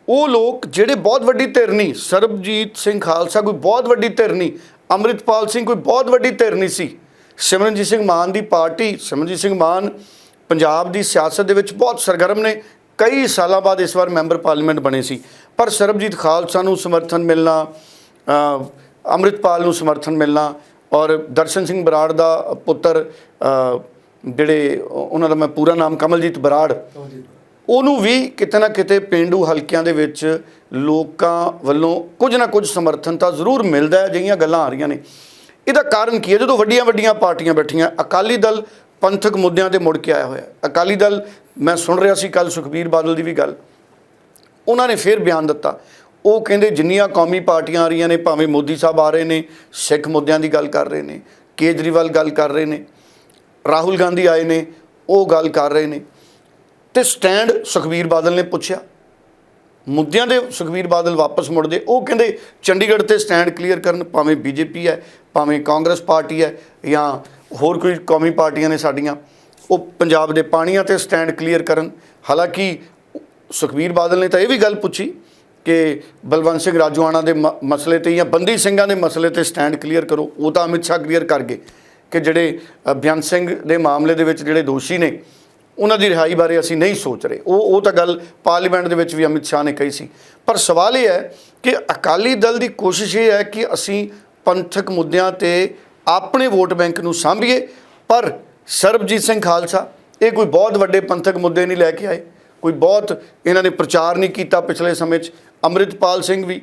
Speaker 1: ਉਹ ਲੋਕ ਜਿਹੜੇ ਬਹੁਤ ਵੱਡੀ ਧਿਰ ਨਹੀਂ, ਸਰਬਜੀਤ ਸਿੰਘ ਖਾਲਸਾ ਕੋਈ ਬਹੁਤ ਵੱਡੀ ਧਿਰ ਨਹੀਂ, ਅੰਮ੍ਰਿਤਪਾਲ ਸਿੰਘ ਕੋਈ ਬਹੁਤ ਵੱਡੀ ਧਿਰ ਨਹੀਂ ਸੀ, ਸਿਮਰਨਜੀਤ ਸਿੰਘ ਮਾਨ ਦੀ ਪਾਰਟੀ, ਸਿਮਰਨਜੀਤ ਸਿੰਘ ਮਾਨ ਪੰਜਾਬ ਦੀ ਸਿਆਸਤ ਦੇ ਵਿੱਚ ਬਹੁਤ ਸਰਗਰਮ ਨੇ ਕਈ ਸਾਲਾਂ ਬਾਅਦ ਇਸ ਵਾਰ ਮੈਂਬਰ ਪਾਰਲੀਮੈਂਟ ਬਣੇ ਸੀ। ਪਰ ਸਰਬਜੀਤ ਖਾਲਸਾ ਨੂੰ ਸਮਰਥਨ ਮਿਲਣਾ ਅ, ਅੰਮ੍ਰਿਤਪਾਲ ਨੂੰ ਸਮਰਥਨ ਮਿਲਣਾ ਔਰ ਦਰਸ਼ਨ ਸਿੰਘ ਬਰਾੜ ਦਾ ਪੁੱਤਰ ਜਿਹੜੇ ਉਹਨਾਂ ਦਾ ਮੈਂ ਪੂਰਾ ਨਾਮ ਕਮਲਜੀਤ ਬਰਾੜ ਉਹਨੂੰ ਵੀ ਕਿਤੇ ਨਾ ਕਿਤੇ ਪਿੰਡੂ ਹਲਕਿਆਂ ਦੇ ਵਿੱਚ ਲੋਕਾਂ ਵੱਲੋਂ ਕੁਝ ਨਾ ਕੁਝ ਸਮਰਥਨ ਤਾਂ ਜ਼ਰੂਰ ਮਿਲਦਾ ਹੈ ਜਿਹੀਆਂ ਗੱਲਾਂ ਆ ਰਹੀਆਂ ਨੇ। ਇਹਦਾ ਕਾਰਨ ਕੀ ਹੈ? ਜਦੋਂ ਵੱਡੀਆਂ ਵੱਡੀਆਂ ਪਾਰਟੀਆਂ ਬੈਠੀਆਂ ਅਕਾਲੀ ਦਲ ਪੰਥਕ ਮੁੱਦਿਆਂ ਤੇ ਮੁੜ ਕੇ ਆਇਆ ਹੋਇਆ। ਅਕਾਲੀ ਦਲ, ਮੈਂ ਸੁਣ ਰਿਹਾ ਸੀ ਕੱਲ ਸੁਖਬੀਰ ਬਾਦਲ ਦੀ ਵੀ ਗੱਲ। ਉਹਨਾਂ ਨੇ ਫਿਰ ਬਿਆਨ ਦਿੱਤਾ। ਉਹ ਕਹਿੰਦੇ ਜਿੰਨੀਆਂ ਕੌਮੀ ਪਾਰਟੀਆਂ ਆ ਰਹੀਆਂ ਨੇ, ਭਾਵੇਂ ਮੋਦੀ ਸਾਹਿਬ ਆ ਰਹੇ ਨੇ, ਸਿੱਖ ਮੁੱਦਿਆਂ ਦੀ ਗੱਲ ਕਰ ਰਹੇ ਨੇ, ਕੇਜਰੀਵਾਲ ਗੱਲ ਕਰ ਰਹੇ ਨੇ, ਰਾਹੁਲ ਗਾਂਧੀ ਆਏ ਨੇ, ਉਹ ਗੱਲ ਕਰ ਰਹੇ ਨੇ। ਤੇ ਸਟੈਂਡ ਸੁਖਬੀਰ ਬਾਦਲ ਨੇ ਪੁੱਛਿਆ। ਮੁੱਦਿਆਂ ਦੇ ਸੁਖਬੀਰ ਬਾਦਲ ਵਾਪਸ ਮੁੜਦੇ, ਉਹ ਕਹਿੰਦੇ ਚੰਡੀਗੜ੍ਹ ਤੇ ਸਟੈਂਡ ਕਲੀਅਰ ਕਰਨ, ਭਾਵੇਂ ਬੀਜੇਪੀ ਹੈ, ਭਾਵੇਂ ਕਾਂਗਰਸ ਪਾਰਟੀ ਹੈ ਜਾਂ ਹੋਰ ਕੋਈ ਕੌਮੀ ਪਾਰਟੀਆਂ ਨੇ ਸਾਡੀਆਂ ਉਹ ਪੰਜਾਬ ਦੇ ਪਾਣੀਆਂ ਤੇ ਸਟੈਂਡ ਕਲੀਅਰ ਕਰਨ। ਹਾਲਾਂਕਿ ਸੁਖਬੀਰ ਬਾਦਲ ਨੇ ਤਾਂ ਇਹ ਵੀ ਗੱਲ ਪੁੱਛੀ ਕਿ ਬਲਵੰਤ ਸਿੰਘ ਰਾਜੂਆਣਾ ਦੇ ਮਸਲੇ ਤੇ ਜਾਂ ਬੰਦੀ ਸਿੰਘਾਂ ਦੇ ਮਸਲੇ ਤੇ ਸਟੈਂਡ ਕਲੀਅਰ ਕਰੋ ਉਹ ਤਾਂ ਅਮਿਤ ਸ਼ਾਹ ਕਲੀਅਰ ਕਰ ਗਏ ਕਿ ਜਿਹੜੇ ਅ, ਬੇਅੰਤ ਸਿੰਘ ਦੇ ਮਾਮਲੇ ਦੇ ਵਿੱਚ ਜਿਹੜੇ ਦੋਸ਼ੀ ਨੇ ਉਹਨਾਂ ਦੀ ਰਿਹਾਈ ਬਾਰੇ ਅਸੀਂ ਨਹੀਂ ਸੋਚ ਰਹੇ। ਉਹ ਉਹ ਤਾਂ ਗੱਲ ਪਾਰਲੀਮੈਂਟ ਦੇ ਵਿੱਚ ਵੀ ਅਮਿਤ ਸ਼ਾਹ ਨੇ ਕਹੀ ਸੀ। ਪਰ ਸਵਾਲ ਇਹ ਹੈ ਕਿ ਅਕਾਲੀ ਦਲ ਦੀ ਕੋਸ਼ਿਸ਼ ਇਹ ਹੈ ਕਿ ਅਸੀਂ ਪੰਥਕ ਮੁੱਦਿਆਂ ਤੇ ਆਪਣੇ ਵੋਟ ਬੈਂਕ ਨੂੰ ਸਾਂਭੀਏ। ਪਰ ਸਰਬਜੀਤ ਸਿੰਘ ਖਾਲਸਾ, ਇਹ ਕੋਈ ਬਹੁਤ ਵੱਡੇ ਪੰਥਕ ਮੁੱਦੇ ਨਹੀਂ ਲੈ ਕੇ ਆਏ। ਕੋਈ ਬਹੁਤ ਇਹਨਾਂ ਨੇ ਪ੍ਰਚਾਰ ਨਹੀਂ ਕੀਤਾ ਪਿਛਲੇ ਸਮੇਂ 'ਚ। ਅੰਮ੍ਰਿਤਪਾਲ ਸਿੰਘ ਵੀ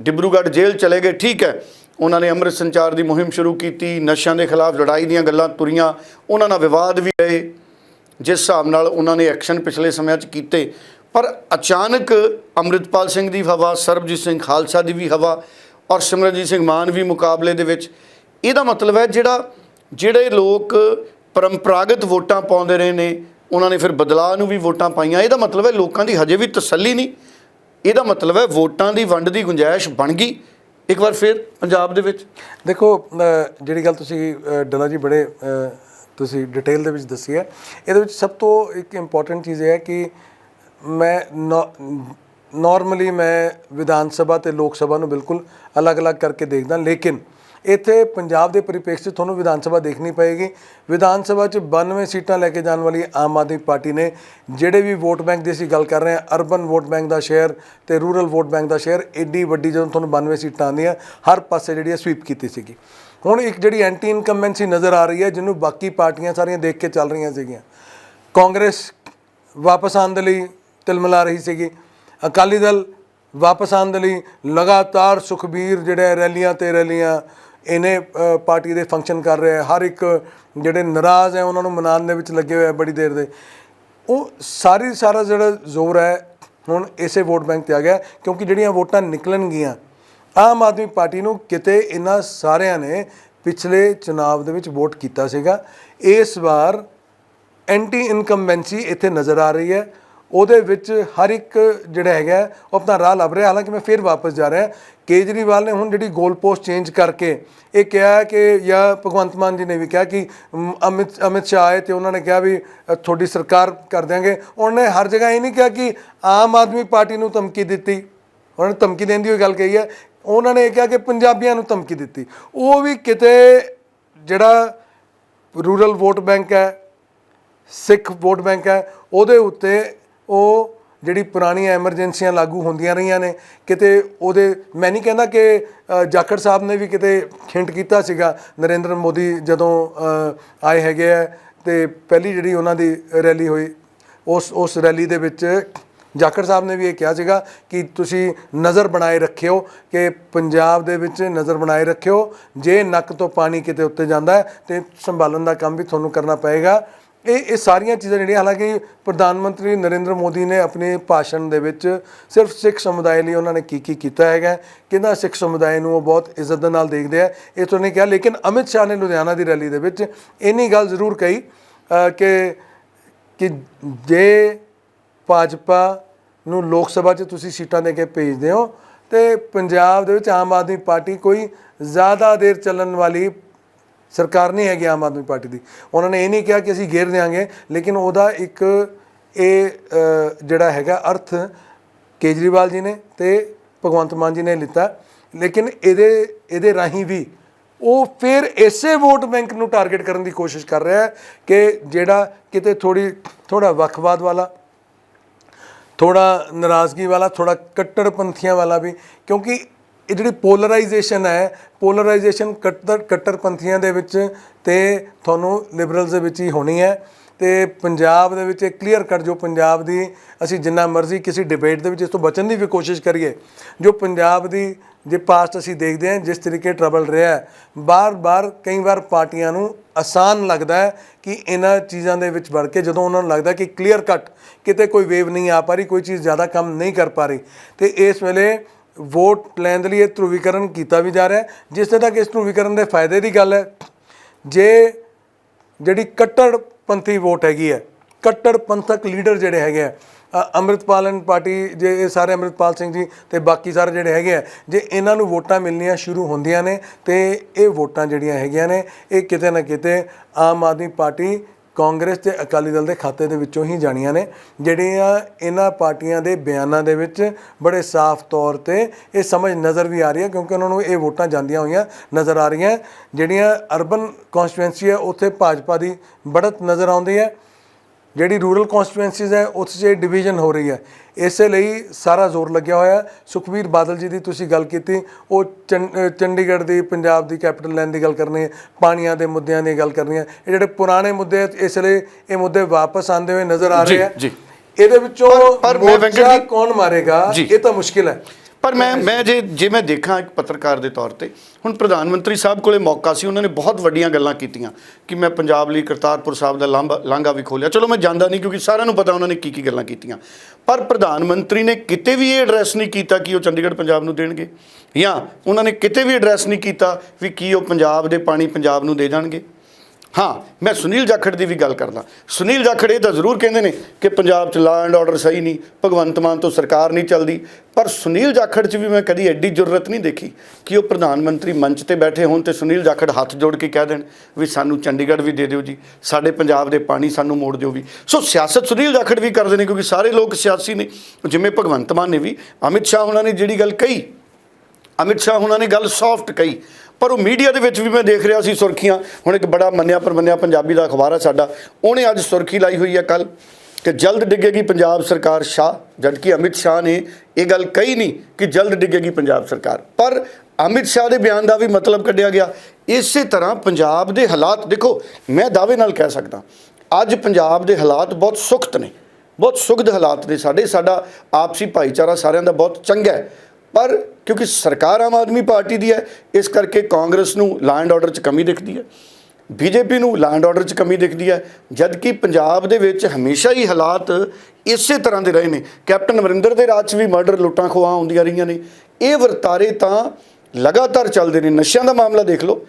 Speaker 1: ਡਿਬਰੂਗੜ੍ਹ ਜੇਲ੍ਹ ਚਲੇ ਗਏ, ਠੀਕ ਹੈ। ਉਹਨਾਂ ਨੇ ਅੰਮ੍ਰਿਤ ਸੰਚਾਰ ਦੀ ਮੁਹਿੰਮ ਸ਼ੁਰੂ ਕੀਤੀ, ਨਸ਼ਿਆਂ ਦੇ ਖਿਲਾਫ ਲੜਾਈ ਦੀਆਂ ਗੱਲਾਂ ਤੁਰੀਆਂ, ਉਹਨਾਂ ਨਾਲ ਵਿਵਾਦ ਵੀ ਰਹੇ। ਜਿਸ ਹਿਸਾਬ ਨਾਲ ਉਹਨਾਂ ਨੇ ਐਕਸ਼ਨ ਪਿਛਲੇ ਸਮਿਆਂ 'ਚ ਕੀਤੇ। ਪਰ ਅਚਾਨਕ ਅੰਮ੍ਰਿਤਪਾਲ ਸਿੰਘ ਦੀ ਹਵਾ, ਸਰਬਜੀਤ ਸਿੰਘ ਖਾਲਸਾ ਦੀ ਵੀ ਹਵਾ ਔਰ ਸਿਮਰਨਜੀਤ ਸਿੰਘ ਮਾਨ ਵੀ ਮੁਕਾਬਲੇ ਦੇ ਵਿੱਚ ਇਹਦਾ ਮਤਲਬ ਹੈ ਜਿਹੜਾ, ਜਿਹੜੇ ਲੋਕ ਪਰੰਪਰਾਗਤ ਵੋਟਾਂ ਪਾਉਂਦੇ ਰਹੇ ਨੇ, ਉਹਨਾਂ ਨੇ ਫਿਰ ਬਦਲਾਅ ਨੂੰ ਵੀ ਵੋਟਾਂ ਪਾਈਆਂ। ਇਹਦਾ ਮਤਲਬ ਹੈ ਲੋਕਾਂ ਦੀ ਹਜੇ ਵੀ ਤਸੱਲੀ ਨਹੀਂ। ਇਹਦਾ ਮਤਲਬ ਹੈ ਵੋਟਾਂ ਦੀ ਵੰਡ ਦੀ ਗੁੰਜਾਇਸ਼ ਬਣ ਗਈ। ਇੱਕ ਵਾਰ ਫਿਰ ਪੰਜਾਬ ਦੇ ਵਿੱਚ।
Speaker 2: ਦੇਖੋ ਜਿਹੜੀ ਗੱਲ ਤੁਸੀਂ ਡੱਲਾ ਜੀ ਬੜੇ ਤੁਸੀਂ ਡਿਟੇਲ ਦੇ ਵਿੱਚ ਦੱਸੀ ਹੈ। ਇਹਦੇ ਵਿੱਚ ਸਭ ਤੋਂ ਇੱਕ ਇੰਪੋਰਟੈਂਟ ਚੀਜ਼ ਇਹ ਹੈ ਕਿ ਮੈਂ ਨਾਰਮਲੀ ਮੈਂ ਵਿਧਾਨ ਸਭਾ ਤੇ ਲੋਕ ਸਭਾ ਨੂੰ ਬਿਲਕੁਲ ਅਲੱਗ-ਅਲੱਗ ਕਰਕੇ ਦੇਖਦਾ, ਲੇਕਿਨ ਇੱਥੇ ਪੰਜਾਬ ਦੇ ਪਰਿਪੇਖ 'ਚ ਤੁਹਾਨੂੰ ਵਿਧਾਨ ਸਭਾ ਦੇਖਣੀ ਪਏਗੀ। ਵਿਧਾਨ ਸਭਾ 'ਚ 92 ਸੀਟਾਂ ਲੈ ਕੇ ਜਾਣ ਵਾਲੀ ਆਮ ਆਦਮੀ ਪਾਰਟੀ ਨੇ ਜਿਹੜੇ ਵੀ ਵੋਟ ਬੈਂਕ ਦੀ ਅਸੀਂ ਗੱਲ ਕਰ ਰਹੇ ਹਾਂ, ਅਰਬਨ ਵੋਟ ਬੈਂਕ ਦਾ ਸ਼ੇਅਰ ਤੇ ਰੂਰਲ ਵੋਟ ਬੈਂਕ ਦਾ ਸ਼ੇਅਰ, ਏਡੀ ਵੱਡੀ ਜਦੋਂ ਤੁਹਾਨੂੰ 92 ਸੀਟਾਂ ਆਉਂਦੀਆਂ, ਹਰ ਪਾਸੇ ਜਿਹੜੀ ਹੈ ਸਵੀਪ ਕੀਤੀ ਸੀਗੀ। ਹੁਣ ਇੱਕ ਜਿਹੜੀ ਐਂਟੀ ਇਨਕੰਬੈਂਸੀ ਨਜ਼ਰ ਆ ਰਹੀ ਹੈ, ਜਿਹਨੂੰ ਬਾਕੀ ਪਾਰਟੀਆਂ ਸਾਰੀਆਂ ਦੇਖ ਕੇ ਚੱਲ ਰਹੀਆਂ ਸੀਗੀਆਂ। ਕਾਂਗਰਸ ਵਾਪਸ ਆਉਣ ਦੇ ਲਈ ਤਿਲਮਿਲਾ ਰਹੀ ਸੀਗੀ। ਅਕਾਲੀ ਦਲ ਵਾਪਸ ਆਉਣ ਦੇ ਲਈ ਲਗਾਤਾਰ ਸੁਖਬੀਰ ਜਿਹੜੇ ਰੈਲੀਆਂ ਤੇ ਰੈਲੀਆਂ ਇਹਨੇ ਪਾਰਟੀ ਦੇ ਫੰਕਸ਼ਨ ਕਰ ਰਿਹਾ ਹਰ ਇੱਕ ਜਿਹੜੇ ਨਾਰਾਜ਼ ਹੈ, ਉਹਨਾਂ ਨੂੰ ਮਨਾਉਣ ਦੇ ਵਿੱਚ ਲੱਗੇ ਹੋਏ ਬੜੀ ਦੇਰ ਦੇ। ਉਹ ਸਾਰੀ ਸਾਰਾ ਜਿਹੜਾ ਜ਼ੋਰ ਹੈ, ਹੁਣ ਇਸੇ ਵੋਟ ਬੈਂਕ ਤੇ ਆ ਗਿਆ ਕਿਉਂਕਿ ਜਿਹੜੀਆਂ ਵੋਟਾਂ ਨਿਕਲਣਗੀਆਂ, ਆਮ ਆਦਮੀ ਪਾਰਟੀ ਨੂੰ ਕਿਤੇ ਇਹਨਾਂ ਸਾਰਿਆਂ ਨੇ ਪਿਛਲੇ ਚੁਣਾਵ ਦੇ ਵਿੱਚ ਵੋਟ ਕੀਤਾ ਸੀਗਾ। ਇਸ ਵਾਰ ਐਂਟੀ ਇਨਕੰਬੈਂਸੀ ਇੱਥੇ ਨਜ਼ਰ ਆ ਰਹੀ ਹੈ। ਉਹਦੇ ਵਿੱਚ ਹਰ ਇੱਕ ਜਿਹੜਾ ਹੈਗਾ ਉਹ ਆਪਣਾ ਰਾਹ ਲੱਭ ਰਿਹਾ। ਹਾਲਾਂਕਿ ਮੈਂ ਫਿਰ ਵਾਪਸ ਜਾ ਰਿਹਾ। ਕੇਜਰੀਵਾਲ ਨੇ ਹੁਣ ਜਿਹੜੀ ਗੋਲ ਪੋਸਟ ਚੇਂਜ ਕਰਕੇ ਇਹ ਕਿਹਾ ਕਿ, ਜਾਂ ਭਗਵੰਤ ਮਾਨ ਜੀ ਨੇ ਵੀ ਕਿਹਾ ਕਿ ਅਮਿਤ ਅਮਿਤ ਸ਼ਾਹ ਆਏ ਤੇ ਉਹਨਾਂ ਨੇ ਕਿਹਾ ਵੀ ਤੁਹਾਡੀ ਸਰਕਾਰ ਕਰ ਦਿਆਂਗੇ। ਉਹਨਾਂ ਨੇ ਹਰ ਜਗ੍ਹਾ ਇਹ ਨਹੀਂ ਕਿਹਾ ਕਿ ਆਮ ਆਦਮੀ ਪਾਰਟੀ ਨੂੰ ਧਮਕੀ ਦਿੱਤੀ। ਉਹਨਾਂ ਨੇ ਧਮਕੀ ਦੇਣ ਦੀ ਹੋਈ ਗੱਲ ਕਹੀ ਹੈ। ਉਹਨਾਂ ਨੇ ਇਹ ਕਿਹਾ ਕਿ ਪੰਜਾਬੀਆਂ ਨੂੰ ਧਮਕੀ ਦਿੱਤੀ। ਉਹ ਵੀ ਕਿਤੇ ਜਿਹੜਾ ਰੂਰਲ ਵੋਟ ਬੈਂਕ ਹੈ, ਸਿੱਖ ਵੋਟ ਬੈਂਕ ਹੈ, ਉਹਦੇ ਉੱਤੇ ਉਹ ਜਿਹੜੀ ਪੁਰਾਣੀਆਂ ਐਮਰਜੈਂਸੀਆਂ ਲਾਗੂ ਹੁੰਦੀਆਂ ਰਹੀਆਂ ਨੇ, ਕਿਤੇ ਉਹਦੇ, ਮੈਂ ਨਹੀਂ ਕਹਿੰਦਾ ਕਿ ਜਾਖੜ ਸਾਹਿਬ ਨੇ ਵੀ ਕਿਤੇ ਹਿੰਟ ਕੀਤਾ ਸੀਗਾ, ਨਰਿੰਦਰ ਮੋਦੀ ਜਦੋਂ ਆਏ ਹੈਗੇ ਆ ਤੇ ਪਹਿਲੀ ਜਿਹੜੀ ਉਹਨਾਂ ਦੀ ਰੈਲੀ ਹੋਈ, ਉਸ ਉਸ ਰੈਲੀ ਦੇ ਵਿੱਚ ਜਾਖੜ ਸਾਹਿਬ ਨੇ ਵੀ ਇਹ ਕਿਹਾ ਸੀਗਾ ਕਿ ਤੁਸੀਂ ਨਜ਼ਰ ਬਣਾਏ ਰੱਖਿਓ ਕਿ ਪੰਜਾਬ ਦੇ ਵਿੱਚ ਨਜ਼ਰ ਬਣਾਏ ਰੱਖਿਓ, ਜੇ ਨੱਕ ਤੋਂ ਪਾਣੀ ਕਿਤੇ ਉੱਤੇ ਜਾਂਦਾ ਹੈ, ਤੇ ਸੰਭਾਲਣ ਦਾ ਕੰਮ ਵੀ ਤੁਹਾਨੂੰ ਕਰਨਾ ਪਏਗਾ। ਇਹ ਇਹ ਸਾਰੀਆਂ ਚੀਜ਼ਾਂ ਜਿਹੜੀਆਂ, ਹਾਲਾਂਕਿ ਪ੍ਰਧਾਨ ਮੰਤਰੀ ਨਰਿੰਦਰ ਮੋਦੀ ਨੇ ਆਪਣੇ ਭਾਸ਼ਣ ਦੇ ਵਿੱਚ ਸਿਰਫ ਸਿੱਖ ਸਮੁਦਾਇ ਲਈ ਉਹਨਾਂ ਨੇ ਕੀ ਕੀ ਕੀਤਾ ਹੈਗਾ ਕਹਿੰਦਾ ਸਿੱਖ ਸਮੁਦਾਇ ਨੂੰ ਉਹ ਬਹੁਤ ਇੱਜ਼ਤ ਦੇ ਨਾਲ ਦੇਖਦੇ ਆ। ਇਹ ਤੋਂ ਨਹੀਂ ਕਿਹਾ, ਲੇਕਿਨ ਅਮਿਤ ਸ਼ਾਹ ਨੇ ਲੁਧਿਆਣਾ ਦੀ ਰੈਲੀ ਦੇ ਵਿੱਚ ਇੰਨੀ ਗੱਲ ਜ਼ਰੂਰ ਕਹੀ ਕਿ ਕਿ ਜੇ ਭਾਜਪਾ ਨੂੰ ਲੋਕ ਸਭਾ 'ਚ ਤੁਸੀਂ ਸੀਟਾਂ ਦੇ ਕੇ ਭੇਜਦੇ ਹੋ, ਤੇ ਪੰਜਾਬ ਦੇ ਵਿੱਚ ਆਮ ਆਦਮੀ ਪਾਰਟੀ ਕੋਈ ਜ਼ਿਆਦਾ ਦੇਰ ਚੱਲਣ ਵਾਲੀ ਸਰਕਾਰ ਨਹੀਂ ਹੈਗੀ ਆਮ ਆਦਮੀ ਪਾਰਟੀ ਦੀ। ਉਹਨਾਂ ਨੇ ਇਹ ਨਹੀਂ ਕਿਹਾ ਕਿ ਅਸੀਂ ਘੇਰ ਦਿਆਂਗੇ, ਲੇਕਿਨ ਉਹਦਾ ਇੱਕ ਇਹ ਜਿਹੜਾ ਹੈਗਾ ਅਰਥ ਕੇਜਰੀਵਾਲ ਜੀ ਨੇ ਤੇ ਭਗਵੰਤ ਮਾਨ ਜੀ ਨੇ ਲਿੱਤਾ। ਲੇਕਿਨ ਇਹਦੇ ਇਹਦੇ ਰਾਹੀਂ ਵੀ ਉਹ ਫਿਰ ਇਸੇ ਵੋਟ ਬੈਂਕ ਨੂੰ ਟਾਰਗੇਟ ਕਰਨ ਦੀ ਕੋਸ਼ਿਸ਼ ਕਰ ਰਿਹਾ ਹੈ ਕਿ ਜਿਹੜਾ ਕਿਤੇ ਥੋੜੀ ਥੋੜਾ ਵੱਖਵਾਦ ਵਾਲਾ ਥੋੜਾ ਨਾਰਾਜ਼ਗੀ ਵਾਲਾ ਥੋੜਾ ਕੱਟੜਪੰਥੀਆਂ ਵਾਲਾ ਵੀ, ਕਿਉਂਕਿ ਇਹ ਜਿਹੜੀ ਪੋਲਰਾਈਜੇਸ਼ਨ ਹੈ ਪੋਲਰਾਈਜੇਸ਼ਨ ਕੱਟਰ ਕੱਟੜਪੰਥੀਆਂ ਦੇ ਵਿੱਚ ਤੇ ਤੁਹਾਨੂੰ ਲਿਬਰਲਸ ਦੇ ਵਿੱਚ ਹੀ ਹੋਣੀ ਹੈ। ਤੇ ਪੰਜਾਬ ਦੇ ਵਿੱਚ ਇੱਕ ਕਲੀਅਰ ਕੱਟ ਜੋ ਪੰਜਾਬ ਦੀ ਅਸੀਂ ਜਿੰਨਾ ਮਰਜ਼ੀ ਕਿਸੇ ਡਿਬੇਟ ਦੇ ਵਿੱਚ ਇਸ ਤੋਂ ਬਚਣ ਦੀ ਵੀ ਕੋਸ਼ਿਸ਼ ਕਰੀਏ, ਜੋ ਪੰਜਾਬ ਦੀ ਜੇ ਪਾਸਟ ਅਸੀਂ ਦੇਖਦੇ ਹਾਂ, ਜਿਸ ਤਰੀਕੇ ਟਰਬਲ ਰਿਹਾ ਹੈ, ਬਾਰ-ਬਾਰ ਕਈ ਵਾਰ ਪਾਰਟੀਆਂ ਨੂੰ ਆਸਾਨ ਲੱਗਦਾ ਹੈ ਕਿ ਇਹਨਾਂ ਚੀਜ਼ਾਂ ਦੇ ਵਿੱਚ ਵੜ ਕੇ ਜਦੋਂ ਉਹਨਾਂ ਨੂੰ ਲੱਗਦਾ ਕਿ ਕਲੀਅਰ ਕੱਟ ਕਿਤੇ ਕੋਈ ਵੇਵ ਨਹੀਂ ਆ ਪਾ ਰਹੀ, ਕੋਈ ਚੀਜ਼ ਜ਼ਿਆਦਾ ਕੰਮ ਨਹੀਂ ਕਰ ਪਾ ਰਹੀ। ਤੇ ਇਸ ਵੇਲੇ ਵੋਟ ਲੈਣ ਦੇ ਲਈ ਇਹ ਧਰੁਵੀਕਰਨ ਕੀਤਾ ਵੀ ਜਾ ਰਿਹਾ ਹੈ, ਜਿਸ ਤੱਕ ਇਸ ਧਰੁਵੀਕਰਨ ਦੇ ਫਾਇਦੇ ਦੀ ਗੱਲ ਹੈ, ਜੇ ਜਿਹੜੀ ਕੱਟੜਪੰਥੀ ਵੋਟ ਹੈਗੀ ਹੈ, ਕੱਟੜ ਪੰਥਕ ਲੀਡਰ ਜਿਹੜੇ ਹੈਗੇ ਆ ਅੰਮ੍ਰਿਤਪਾਲ ਅੰਮ੍ਰਿਤਪਾਲਨ ਪਾਰਟੀ ਜੇ ਇਹ ਸਾਰੇ ਅੰਮ੍ਰਿਤਪਾਲ ਸਿੰਘ ਜੀ ਤੇ ਬਾਕੀ ਸਾਰੇ ਜਿਹੜੇ ਹੈਗੇ ਆ ਜੇ ਇਹਨਾਂ ਨੂੰ ਵੋਟਾਂ ਮਿਲਣੀਆਂ ਸ਼ੁਰੂ ਹੁੰਦੀਆਂ ਨੇ ਤੇ ਇਹ ਵੋਟਾਂ ਜਿਹੜੀਆਂ ਹੈਗੀਆਂ ਨੇ, ਇਹ ਕਿਤੇ ਨਾ ਕਿਤੇ ਆਮ ਆਦਮੀ ਪਾਰਟੀ ਕਾਂਗਰਸ ਤੇ ਅਕਾਲੀ ਦਲ ਦੇ ਖਾਤੇ ਦੇ ਵਿੱਚੋਂ ਹੀ ਜਾਣੀਆਂ ਨੇ, ਜਿਹੜੀਆਂ ਇਹਨਾਂ ਪਾਰਟੀਆਂ ਦੇ ਬਿਆਨਾਂ ਦੇ ਵਿੱਚ ਬੜੇ ਸਾਫ਼ ਤੌਰ ਤੇ ਇਹ ਸਮਝ ਨਜ਼ਰ ਵੀ ਆ ਰਹੀ ਹੈ, ਕਿਉਂਕਿ ਉਹਨਾਂ ਨੂੰ ਇਹ ਵੋਟਾਂ ਜਾਂਦੀਆਂ ਹੋਈਆਂ ਨਜ਼ਰ ਆ ਰਹੀਆਂ, ਜਿਹੜੀਆਂ ਅਰਬਨ ਕਨਸਟੀਟੂਐਂਸੀ ਹੈ, ਉੱਥੇ ਭਾਜਪਾ ਦੀ ਬੜਤ ਨਜ਼ਰ ਆਉਂਦੀ ਹੈ। ਜਿਹੜੀ ਰੂਰਲ ਕਨਸਟੀਟੂਐਂਸੀਜ਼ ਹੈ ਉਸ 'ਚ ਡਿਵੀਜ਼ਨ ਹੋ ਰਹੀ ਹੈ ਇਸੇ ਲਈ ਸਾਰਾ ਜ਼ੋਰ ਲੱਗਿਆ ਹੋਇਆ ਹੈ। ਸੁਖਬੀਰ ਬਾਦਲ ਜੀ ਦੀ ਤੁਸੀਂ ਗੱਲ ਕੀਤੀ ਉਹ ਚੰਡੀਗੜ੍ਹ ਦੀ ਪੰਜਾਬ ਦੀ ਕੈਪੀਟਲ ਲੈਣ ਦੀ ਗੱਲ ਕਰਨੀ ਹੈ ਪਾਣੀਆਂ ਦੇ ਮੁੱਦਿਆਂ ਦੀ ਗੱਲ ਕਰਨੀ ਹੈ ਇਹ ਜਿਹੜੇ ਪੁਰਾਣੇ ਮੁੱਦੇ ਇਸ ਲਈ ਇਹ ਮੁੱਦੇ ਵਾਪਸ ਆਉਂਦੇ ਹੋਏ ਨਜ਼ਰ ਆ
Speaker 1: ਜੀ,
Speaker 2: ਰਹੇ ਹੈ
Speaker 1: ਜੀ।
Speaker 2: ਇਹਦੇ ਵਿੱਚੋਂ
Speaker 1: ਪਰ ਮੈਂ ਵੈਂਕਟ
Speaker 2: ਮੋਰਚਾ
Speaker 1: ਜੀ-
Speaker 2: ਕੌਣ ਮਾਰੇਗਾ
Speaker 1: ਜੀ।
Speaker 2: ਇਹ ਤਾਂ ਮੁਸ਼ਕਿਲ ਹੈ
Speaker 1: ਪਰ ਮੈਂ ਮੈਂ ਜੇ ਜੇ ਮੈਂ ਦੇਖਾਂ ਇੱਕ ਪੱਤਰਕਾਰ ਦੇ ਤੌਰ ਤੇ, ਹੁਣ ਪ੍ਰਧਾਨ ਮੰਤਰੀ ਸਾਹਿਬ ਕੋਲੇ ਮੌਕਾ ਸੀ, ਉਹਨਾਂ ਨੇ ਬਹੁਤ ਵੱਡੀਆਂ ਗੱਲਾਂ ਕੀਤੀਆਂ ਕਿ ਮੈਂ ਪੰਜਾਬ ਲਈ ਕਰਤਾਰਪੁਰ ਸਾਹਿਬ ਦਾ ਲਾਂਭਾ ਲਾਂਘਾ ਵੀ ਖੋਲਿਆ। ਚਲੋ ਮੈਂ ਜਾਂਦਾ ਨਹੀਂ ਕਿਉਂਕਿ ਸਾਰਿਆਂ ਨੂੰ ਪਤਾ ਉਹਨਾਂ ਨੇ ਕੀ ਕੀ ਗੱਲਾਂ ਕੀਤੀਆਂ। ਪਰ ਪ੍ਰਧਾਨ ਮੰਤਰੀ ਨੇ ਕਿਤੇ ਵੀ ਇਹ ਐਡਰੈਸ ਨਹੀਂ ਕੀਤਾ ਕਿ ਉਹ ਚੰਡੀਗੜ੍ਹ ਪੰਜਾਬ ਨੂੰ ਦੇਣਗੇ ਜਾਂ ਉਹਨਾਂ ਨੇ ਕਿਤੇ ਵੀ ਐਡਰੈਸ ਨਹੀਂ ਕੀਤਾ ਵੀ ਕੀ ਉਹ ਪੰਜਾਬ ਦੇ ਪਾਣੀ ਪੰਜਾਬ ਨੂੰ ਦੇ ਜਾਣਗੇ। ਹਾਂ, ਮੈਂ ਸੁਨੀਲ ਜਾਖੜ ਦੀ ਵੀ ਗੱਲ ਕਰਦਾ। ਸੁਨੀਲ ਜਾਖੜ ਇਹ ਤਾਂ ਜ਼ਰੂਰ ਕਹਿੰਦੇ ਨੇ ਕਿ ਪੰਜਾਬ 'ਚ ਲਾ ਐਂਡ ਆਰਡਰ ਸਹੀ ਨਹੀਂ, ਭਗਵੰਤ ਮਾਨ ਤੋਂ ਸਰਕਾਰ ਨਹੀਂ ਚੱਲਦੀ। ਪਰ ਸੁਨੀਲ ਜਾਖੜ 'ਚ ਵੀ ਮੈਂ ਕਦੀ ਐਡੀ ਜ਼ਰੂਰਤ ਨਹੀਂ ਦੇਖੀ ਕਿ ਉਹ ਪ੍ਰਧਾਨ ਮੰਤਰੀ ਮੰਚ ਤੇ ਬੈਠੇ ਹੋਣ ਤੇ ਸੁਨੀਲ ਜਾਖੜ ਹੱਥ ਜੋੜ ਕੇ ਕਹਿ ਦੇਣ ਵੀ ਸਾਨੂੰ ਚੰਡੀਗੜ੍ਹ ਵੀ ਦੇ ਦਿਓ ਜੀ, ਸਾਡੇ ਪੰਜਾਬ ਦੇ ਪਾਣੀ ਸਾਨੂੰ ਮੋੜ ਦਿਓ ਵੀ। ਸੋ ਸਿਆਸਤ ਸੁਨੀਲ ਜਾਖੜ ਵੀ ਕਰਦੇ ਨੇ ਕਿਉਂਕਿ ਸਾਰੇ ਲੋਕ ਸਿਆਸੀ ਨੇ, ਜਿਵੇਂ ਭਗਵੰਤ ਮਾਨ ਨੇ ਵੀ, ਅਮਿਤ ਸ਼ਾਹ ਉਹਨਾਂ ਨੇ ਜਿਹੜੀ ਗੱਲ ਕਹੀ, ਅਮਿਤ ਸ਼ਾਹ ਉਹਨਾਂ ਨੇ ਗੱਲ ਸੌਫਟ ਕਹੀ। ਪਰ ਉਹ ਮੀਡੀਆ ਦੇ ਵਿੱਚ ਵੀ ਮੈਂ ਦੇਖ ਰਿਹਾ ਸੀ ਸੁਰਖੀਆਂ। ਹੁਣ ਇੱਕ ਬੜਾ ਮੰਨਿਆ ਪਰਮੰਨਿਆ ਪੰਜਾਬੀ ਦਾ ਅਖਬਾਰ ਹੈ ਸਾਡਾ। ਉਹਨੇ ਅੱਜ ਸੁਰਖੀ ਲਾਈ ਹੋਈ ਹੈ ਕੱਲ ਕਿ ਜਲਦ ਡਿੱਗੇਗੀ ਪੰਜਾਬ ਸਰਕਾਰ ਸ਼ਾਹ। ਜਦਕਿ ਅਮਿਤ ਸ਼ਾਹ ਨੇ ਇਹ ਗੱਲ ਕਹੀ ਨਹੀਂ ਕਿ ਜਲਦ ਡਿੱਗੇਗੀ ਪੰਜਾਬ ਸਰਕਾਰ। ਪਰ ਅਮਿਤ ਸ਼ਾਹ ਦੇ ਬਿਆਨ ਦਾ ਵੀ ਮਤਲਬ ਕੱਢਿਆ ਗਿਆ। ਇਸੇ ਤਰ੍ਹਾਂ ਪੰਜਾਬ ਦੇ ਹਾਲਾਤ ਦੇਖੋ, ਮੈਂ ਦਾਅਵੇ ਨਾਲ ਕਹਿ ਸਕਦਾ। ਅੱਜ ਪੰਜਾਬ ਦੇ ਹਾਲਾਤ ਬਹੁਤ ਸੁਖਤ ਨੇ। ਬਹੁਤ ਸੁਖਦ ਹਾਲਾਤ ਨੇ ਸਾਡੇ। ਸਾਡਾ ਆਪਸੀ ਭਾਈਚਾਰਾ ਸਾਰਿਆਂ ਦਾ ਬਹੁਤ ਚੰਗਾ ਹੈ। ਪਰ ਕਿਉਂਕਿ ਸਰਕਾਰ ਆਮ ਆਦਮੀ ਪਾਰਟੀ ਦੀ ਹੈ, ਇਸ ਕਰਕੇ ਕਾਂਗਰਸ ਨੂੰ ਲਾ ਐਂਡ ਆਰਡਰ 'ਚ ਕਮੀ ਦਿਖਦੀ ਹੈ। ਬੀਜੇਪੀ ਨੂੰ ਲਾ ਐਂਡ ਆਰਡਰ 'ਚ ਕਮੀ ਦਿਖਦੀ ਹੈ, ਜਦਕਿ ਪੰਜਾਬ ਦੇ ਵਿੱਚ ਹਮੇਸ਼ਾ ਹੀ ਹਾਲਾਤ ਇਸੇ ਤਰ੍ਹਾਂ ਦੇ ਰਹੇ ਨੇ। ਕੈਪਟਨ ਅਮਰਿੰਦਰ ਦੇ ਰਾਜ 'ਚ ਵੀ ਮਰਡਰ ਲੁੱਟਾਂ ਖੋਹਾਂ ਹੁੰਦੀਆਂ ਰਹੀਆਂ ਨੇ। ਇਹ ਵਰਤਾਰੇ ਤਾਂ ਲਗਾਤਾਰ ਚੱਲਦੇ ਨੇ। ਨਸ਼ਿਆਂ ਦਾ ਮਾਮਲਾ ਦੇਖ ਲਓ।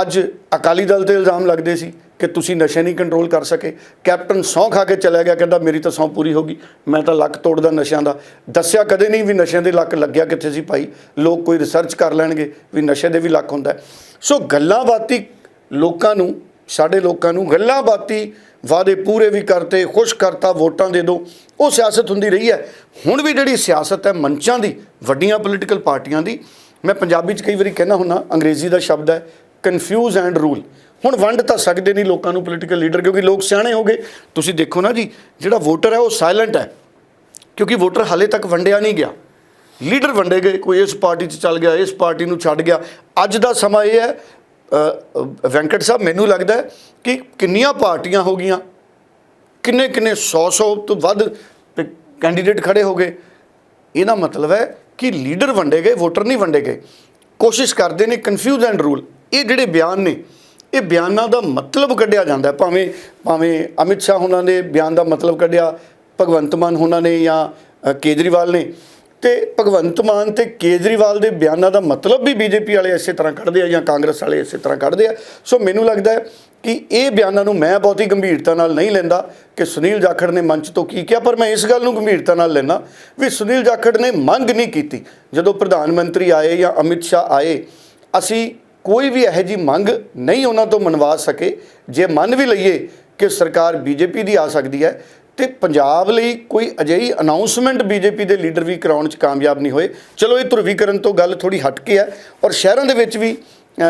Speaker 1: ਅੱਜ ਅਕਾਲੀ ਦਲ ਤੇ ਇਲਜ਼ਾਮ ਲੱਗਦੇ ਸੀ ਕਿ ਤੁਸੀਂ ਨਸ਼ੇ ਨਹੀਂ ਕੰਟਰੋਲ ਕਰ ਸਕੇ। ਕੈਪਟਨ ਸਹੁੰ ਖਾ ਕੇ ਚਲਾ ਗਿਆ, ਕਹਿੰਦਾ ਮੇਰੀ ਤਾਂ ਸਹੁੰ ਪੂਰੀ ਹੋ ਗਈ। ਮੈਂ ਤਾਂ ਲੱਕ ਤੋੜਦਾ ਨਸ਼ਿਆਂ ਦਾ। ਦੱਸਿਆ ਕਦੇ ਨਹੀਂ ਵੀ ਨਸ਼ਿਆਂ ਦੇ ਲੱਕ ਲੱਗਿਆ ਕਿੱਥੇ ਸੀ ਭਾਈ। ਲੋਕ ਕੋਈ ਰਿਸਰਚ ਕਰ ਲੈਣਗੇ ਵੀ ਨਸ਼ੇ ਦੇ ਵੀ ਲੱਕ ਹੁੰਦਾ ਸੋ ਗੱਲਾਂ ਬਾਤੀ ਲੋਕਾਂ ਨੂੰ, ਸਾਡੇ ਲੋਕਾਂ ਨੂੰ ਗੱਲਾਂ ਬਾਤੀ ਵਾਅਦੇ ਪੂਰੇ ਵੀ ਕਰਤੇ, ਖੁਸ਼ ਕਰਤਾ, ਵੋਟਾਂ ਦੇ ਦੋ। ਉਹ ਸਿਆਸਤ ਹੁੰਦੀ ਰਹੀ ਹੈ। ਹੁਣ ਵੀ ਜਿਹੜੀ ਸਿਆਸਤ ਹੈ ਮੰਚਾਂ ਦੀ, ਵੱਡੀਆਂ ਪੋਲੀਟੀਕਲ ਪਾਰਟੀਆਂ ਦੀ, ਮੈਂ ਪੰਜਾਬੀ 'ਚ ਕਈ ਵਾਰੀ ਕਹਿੰਦਾ ਹੁੰਨਾ ਅੰਗਰੇਜ਼ੀ ਦਾ ਸ਼ਬਦ ਹੈ ਕਨਫਿਊਜ਼ ਐਂਡ ਰੂਲ ਹੁਣ ਵੰਡ ਤਾਂ ਸਕਦੇ ਨਹੀਂ ਲੋਕਾਂ ਨੂੰ ਪੋਲੀਟੀਕਲ ਲੀਡਰ ਕਿਉਂਕਿ ਲੋਕ ਸਿਆਣੇ ਹੋ ਗਏ। ਤੁਸੀਂ ਦੇਖੋ ਨਾ ਜੀ, ਜਿਹੜਾ ਵੋਟਰ ਹੈ ਉਹ ਸਾਇਲੈਂਟ ਹੈ। ਕਿਉਂਕਿ ਵੋਟਰ ਹਾਲੇ ਤੱਕ ਵੰਡਿਆ ਨਹੀਂ ਗਿਆ। ਲੀਡਰ ਵੰਡੇ ਗਏ, ਕੋਈ ਇਸ ਪਾਰਟੀ 'ਚ ਚੱਲ ਗਿਆ, ਇਸ ਪਾਰਟੀ ਨੂੰ ਛੱਡ ਗਿਆ। ਅੱਜ ਦਾ ਸਮਾਂ ਇਹ ਹੈ ਵੈਂਕਟ ਸਾਹਿਬ, ਮੈਨੂੰ ਲੱਗਦਾ ਕਿ ਕਿੰਨੀਆਂ ਪਾਰਟੀਆਂ ਹੋ ਗਈਆਂ। ਕਿੰਨੇ ਕਿੰਨੇ 100 100 ਤੋਂ ਵੱਧ ਕੈਂਡੀਡੇਟ ਖੜੇ ਹੋ ਗਏ। ਇਹਦਾ ਮਤਲਬ ਹੈ ਕਿ ਲੀਡਰ ਵੰਡੇ ਗਏ ਵੋਟਰ ਨਹੀਂ ਵੰਡੇ ਗਏ। ਕੋਸ਼ਿਸ਼ ਕਰਦੇ ਨੇ ਕਨਫਿਊਜ਼ ਐਂਡ ਰੂਲ ਇਹ ਜਿਹੜੇ ਬਿਆਨ ਨੇ, ਇਹ ਬਿਆਨਾਂ ਦਾ ਮਤਲਬ ਕੱਢਿਆ ਜਾਂਦਾ ਭਾਵੇਂ ਭਾਵੇਂ ਅਮਿਤ ਸ਼ਾਹ ਉਹਨਾਂ ਦੇ ਬਿਆਨ ਦਾ ਮਤਲਬ ਕੱਢਿਆ, ਭਗਵੰਤ ਮਾਨ ਉਹਨਾਂ ਨੇ ਜਾਂ ਕੇਜਰੀਵਾਲ ਨੇ। ਤੇ ਭਗਵੰਤ ਮਾਨ ਤੇ ਕੇਜਰੀਵਾਲ ਦੇ ਬਿਆਨਾਂ ਦਾ ਮਤਲਬ ਵੀ ਬੀਜੇਪੀ ਵਾਲੇ ਇਸੇ ਤਰ੍ਹਾਂ ਕੱਢਦੇ ਆ ਜਾਂ ਕਾਂਗਰਸ ਵਾਲੇ ਇਸੇ ਤਰ੍ਹਾਂ ਕੱਢਦੇ ਆ। ਸੋ ਮੈਨੂੰ ਲੱਗਦਾ ਹੈ ਕਿ ਇਹ ਬਿਆਨਾਂ ਨੂੰ ਮੈਂ ਬਹੁਤੀ ਗੰਭੀਰਤਾ ਨਾਲ ਨਹੀਂ ਲੈਂਦਾ ਕਿ ਸੁਨੀਲ ਜਾਖੜ ਨੇ ਮੰਚ ਤੋਂ ਕੀ ਕਿਹਾ, ਪਰ ਮੈਂ ਇਸ ਗੱਲ ਨੂੰ ਗੰਭੀਰਤਾ ਨਾਲ ਲੈਂਦਾ ਵੀ ਸੁਨੀਲ ਜਾਖੜ ਨੇ ਮੰਗ ਨਹੀਂ ਕੀਤੀ। ਜਦੋਂ ਪ੍ਰਧਾਨ ਮੰਤਰੀ ਆਏ ਜਾਂ ਅਮਿਤ ਸ਼ਾਹ ਆਏ, ਅਸੀਂ ਕੋਈ ਵੀ ਇਹੋ ਜੀ ਮੰਗ ਨਹੀਂ ਉਹਨਾਂ ਤੋਂ ਮਨਵਾ ਸਕੇ। ਜੇ ਮੰਨ ਵੀ ਲਈਏ ਕਿ ਸਰਕਾਰ ਬੀਜੇਪੀ ਦੀ ਆ ਸਕਦੀ ਹੈ, ਤੇ ਪੰਜਾਬ ਲਈ ਕੋਈ ਅਜਿਹੀ ਅਨਾਉਂਸਮੈਂਟ ਬੀਜੇਪੀ ਦੇ ਲੀਡਰ ਵੀ ਕਰਾਉਣ 'ਚ ਕਾਮਯਾਬ ਨਹੀਂ ਹੋਏ। ਚਲੋ, ਇਹ ਧਰੁਵੀਕਰਨ ਤੋਂ ਗੱਲ ਥੋੜੀ ਹਟ ਕੇ ਹੈ ਔਰ ਸ਼ਹਿਰਾਂ ਦੇ ਵਿੱਚ ਵੀ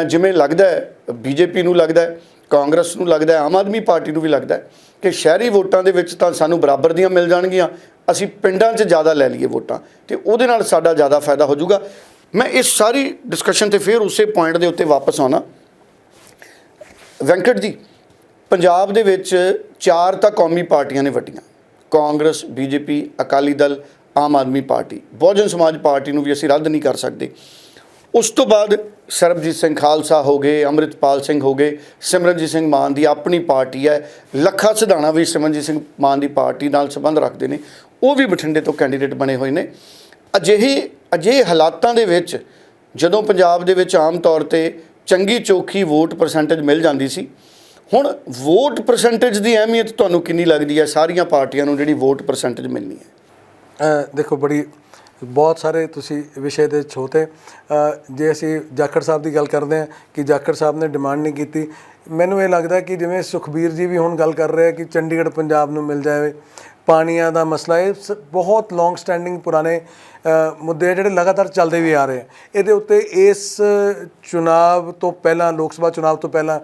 Speaker 1: ਜਿਵੇਂ ਲੱਗਦਾ ਹੈ, ਬੀਜੇਪੀ ਨੂੰ ਲੱਗਦਾ ਹੈ, ਕਾਂਗਰਸ ਨੂੰ ਲੱਗਦਾ ਹੈ, ਆਮ ਆਦਮੀ ਪਾਰਟੀ ਨੂੰ ਵੀ ਲੱਗਦਾ ਹੈ ਕਿ ਸ਼ਹਿਰੀ ਵੋਟਾਂ ਦੇ ਵਿੱਚ ਤਾਂ ਸਾਨੂੰ ਬਰਾਬਰ ਦੀਆਂ ਮਿਲ ਜਾਣਗੀਆਂ। ਅਸੀਂ ਪਿੰਡਾਂ 'ਚ ਜ਼ਿਆਦਾ ਲੈ ਲਈਏ ਵੋਟਾਂ, ਤੇ ਉਹਦੇ ਨਾਲ ਸਾਡਾ ਜ਼ਿਆਦਾ ਫਾਇਦਾ ਹੋ ਜਾਊਗਾ। ਮੈਂ ਇਸ ਸਾਰੀ ਡਿਸਕਸ਼ਨ ਤੇ ਫਿਰ ਉਸੇ ਪੁਆਇੰਟ ਦੇ ਉੱਤੇ ਵਾਪਸ ਆਉਣਾ। ਵੈਂਕਟ ਜੀ, ਪੰਜਾਬ ਦੇ ਵਿੱਚ ਚਾਰ ਤਾਂ ਕੌਮੀ ਪਾਰਟੀਆਂ ਨੇ ਵੱਡੀਆਂ Congress, BJP, Akali Dal, Aam Aadmi party. Bahujan Samaj party ਨੂੰ ਵੀ ਅਸੀਂ ਰੱਦ ਨਹੀਂ ਕਰ ਸਕਦੇ। ਉਸ ਤੋਂ ਬਾਅਦ ਸਰਬਜੀਤ ਸਿੰਘ ਖਾਲਸਾ ਹੋ ਗਏ, ਅੰਮ੍ਰਿਤਪਾਲ ਸਿੰਘ ਹੋ ਗਏ, ਸਿਮਰਨਜੀਤ ਸਿੰਘ ਮਾਨ ਦੀ ਆਪਣੀ ਪਾਰਟੀ ਹੈ। ਲੱਖਾ ਸਿਧਾਣਾ ਵੀ ਸਿਮਰਨਜੀਤ ਸਿੰਘ ਮਾਨ ਦੀ ਪਾਰਟੀ ਨਾਲ ਸੰਬੰਧ ਰੱਖਦੇ ਨੇ। ਉਹ ਵੀ ਬਠਿੰਡੇ ਤੋਂ ਕੈਂਡੀਡੇਟ ਬਣੇ ਹੋਏ ਨੇ। ਅਜਿਹੀ ਅਜਿਹੇ ਹਾਲਾਤਾਂ ਦੇ ਵਿੱਚ ਜਦੋਂ ਪੰਜਾਬ ਦੇ ਵਿੱਚ ਆਮ ਤੌਰ ਤੇ ਚੰਗੀ ਚੋਖੀ ਵੋਟ ਪਰਸੈਂਟੇਜ ਮਿਲ ਜਾਂਦੀ ਸੀ, ਹੁਣ ਵੋਟ ਪਰਸੈਂਟੇਜ ਦੀ ਅਹਿਮੀਅਤ ਤੁਹਾਨੂੰ ਕਿੰਨੀ ਲੱਗਦੀ ਹੈ? ਸਾਰੀਆਂ ਪਾਰਟੀਆਂ ਨੂੰ ਜਿਹੜੀ ਵੋਟ ਪਰਸੈਂਟੇਜ ਮਿਲਣੀ ਹੈ।
Speaker 2: ਦੇਖੋ ਬੜੀ, ਬਹੁਤ ਸਾਰੇ ਤੁਸੀਂ ਵਿਸ਼ੇ ਦੇ ਛੋਤੇ ਜੇ ਅਸੀਂ ਜਾਖੜ ਸਾਹਿਬ ਦੀ ਗੱਲ ਕਰਦੇ ਹਾਂ ਕਿ ਜਾਖੜ ਸਾਹਿਬ ਨੇ ਡਿਮਾਂਡ ਨਹੀਂ ਕੀਤੀ, ਮੈਨੂੰ ਇਹ ਲੱਗਦਾ ਕਿ ਜਿਵੇਂ ਸੁਖਬੀਰ ਜੀ ਵੀ ਹੁਣ ਗੱਲ ਕਰ ਰਹੇ ਆ ਕਿ ਚੰਡੀਗੜ੍ਹ ਪੰਜਾਬ ਨੂੰ ਮਿਲ ਜਾਵੇ ਪਾਣੀਆਂ ਦਾ ਮਸਲਾ ਇਹ ਸ- ਬਹੁਤ ਲੌਂਗ ਸਟੈਂਡਿੰਗ ਪੁਰਾਣੇ ਅ, ਮੁੱਦੇ ਆ ਜਿਹੜੇ ਲਗਾਤਾਰ ਚੱਲਦੇ ਵੀ ਆ ਰਹੇ ਆ। ਇਹਦੇ ਉੱਤੇ ਇਸ ਚੁਣਾਵ ਤੋਂ ਪਹਿਲਾਂ ਲੋਕ ਸਭਾ ਚੁਣਾਵ ਤੋਂ ਪਹਿਲਾਂ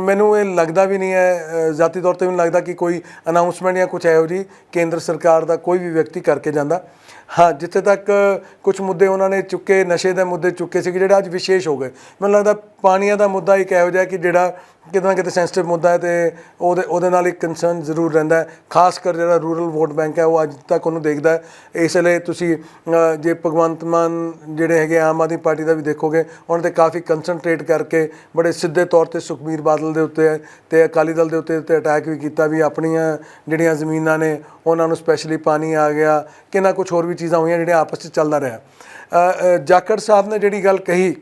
Speaker 2: ਮੈਨੂੰ ਇਹ ਲੱਗਦਾ ਵੀ ਨਹੀਂ ਹੈ ਅ, ਜ਼ਾਤੀ ਤੌਰ ਤੇ ਵੀ ਨਹੀਂ ਲੱਗਦਾ ਕਿ ਕੋਈ ਅਨਾਉਂਸਮੈਂਟ ਜਾਂ ਕੁਝ ਇਹੋ ਜੀ ਕੇਂਦਰ ਸਰਕਾਰ ਦਾ ਕੋਈ ਵੀ ਵਿਅਕਤੀ ਕਰਕੇ ਜਾਂਦਾ। ਹਾਂ ਜਿੱਥੇ ਤੱਕ ਕੁਝ ਮੁੱਦੇ ਉਹਨਾਂ ਨੇ ਚੁੱਕੇ ਨਸ਼ੇ ਦੇ ਮੁੱਦੇ ਚੁੱਕੇ ਸੀ ਜਿਹੜੇ ਅੱਜ ਵਿਸ਼ੇਸ਼ ਹੋ ਗਏ। ਮੈਨੂੰ ਲੱਗਦਾ ਪਾਣੀਆਂ ਦਾ ਮੁੱਦਾ ਇੱਕ ਇਹੋ ਜਿਹਾ ਕਿ ਜਿਹੜਾ ਕਿਤੇ ਨਾ ਕਿਤੇ ਸੈਂਸਿਟਿਵ ਮੁੱਦਾ ਹੈ ਤੇ ਉਹਦੇ ਉਹਦੇ ਨਾਲ ਇੱਕ ਕੰਸਰਨ ਜ਼ਰੂਰ ਰਹਿੰਦਾ ਹੈ। ਖਾਸ ਕਰ ਜਿਹੜਾ ਰੂਰਲ ਵੋਟ ਬੈਂਕ ਹੈ ਉਹ ਅੱਜ ਤੱਕ ਉਹਨੂੰ ਦੇਖਦਾ ਹੈ। ਇਸ ਲਈ ਤੁਸੀਂ ਜੇ ਭਗਵੰਤ ਮਾਨ ਜਿਹੜੇ ਹੈਗੇ ਆਮ ਆਦਮੀ ਪਾਰਟੀ ਦਾ ਵੀ ਦੇਖੋਗੇ ਉਹਨਾਂ ਤੇ ਕਾਫੀ ਕਨਸੈਂਟਰੇਟ ਕਰਕੇ ਬੜੇ ਸਿੱਧੇ ਤੌਰ ਤੇ ਸੁਖਬੀਰ ਬਾਦਲ ਦੇ ਉੱਤੇ ਤੇ ਅਕਾਲੀ ਦਲ ਦੇ ਉੱਤੇ ਤੇ ਅਟੈਕ ਵੀ ਕੀਤਾ ਵੀ ਆਪਣੀਆਂ ਜਿਹੜੀਆਂ ਜ਼ਮੀਨਾਂ ਨੇ ਉਹਨਾਂ ਨੂੰ ਸਪੈਸ਼ਲੀ ਪਾਣੀ ਆ ਗਿਆ ਕਿੰਨਾ ਕੁਝ ਹੋਰ ਵੀ ਚੀਜ਼ਾਂ ਹੋਈਆਂ ਜਿਹੜੀਆਂ ਆਪਸ 'ਚ ਚੱਲਦਾ ਰਿਹਾ। ਅ, ਜਾਖੜ ਸਾਹਿਬ ਨੇ ਜਿਹੜੀ ਗੱਲ ਕਹੀ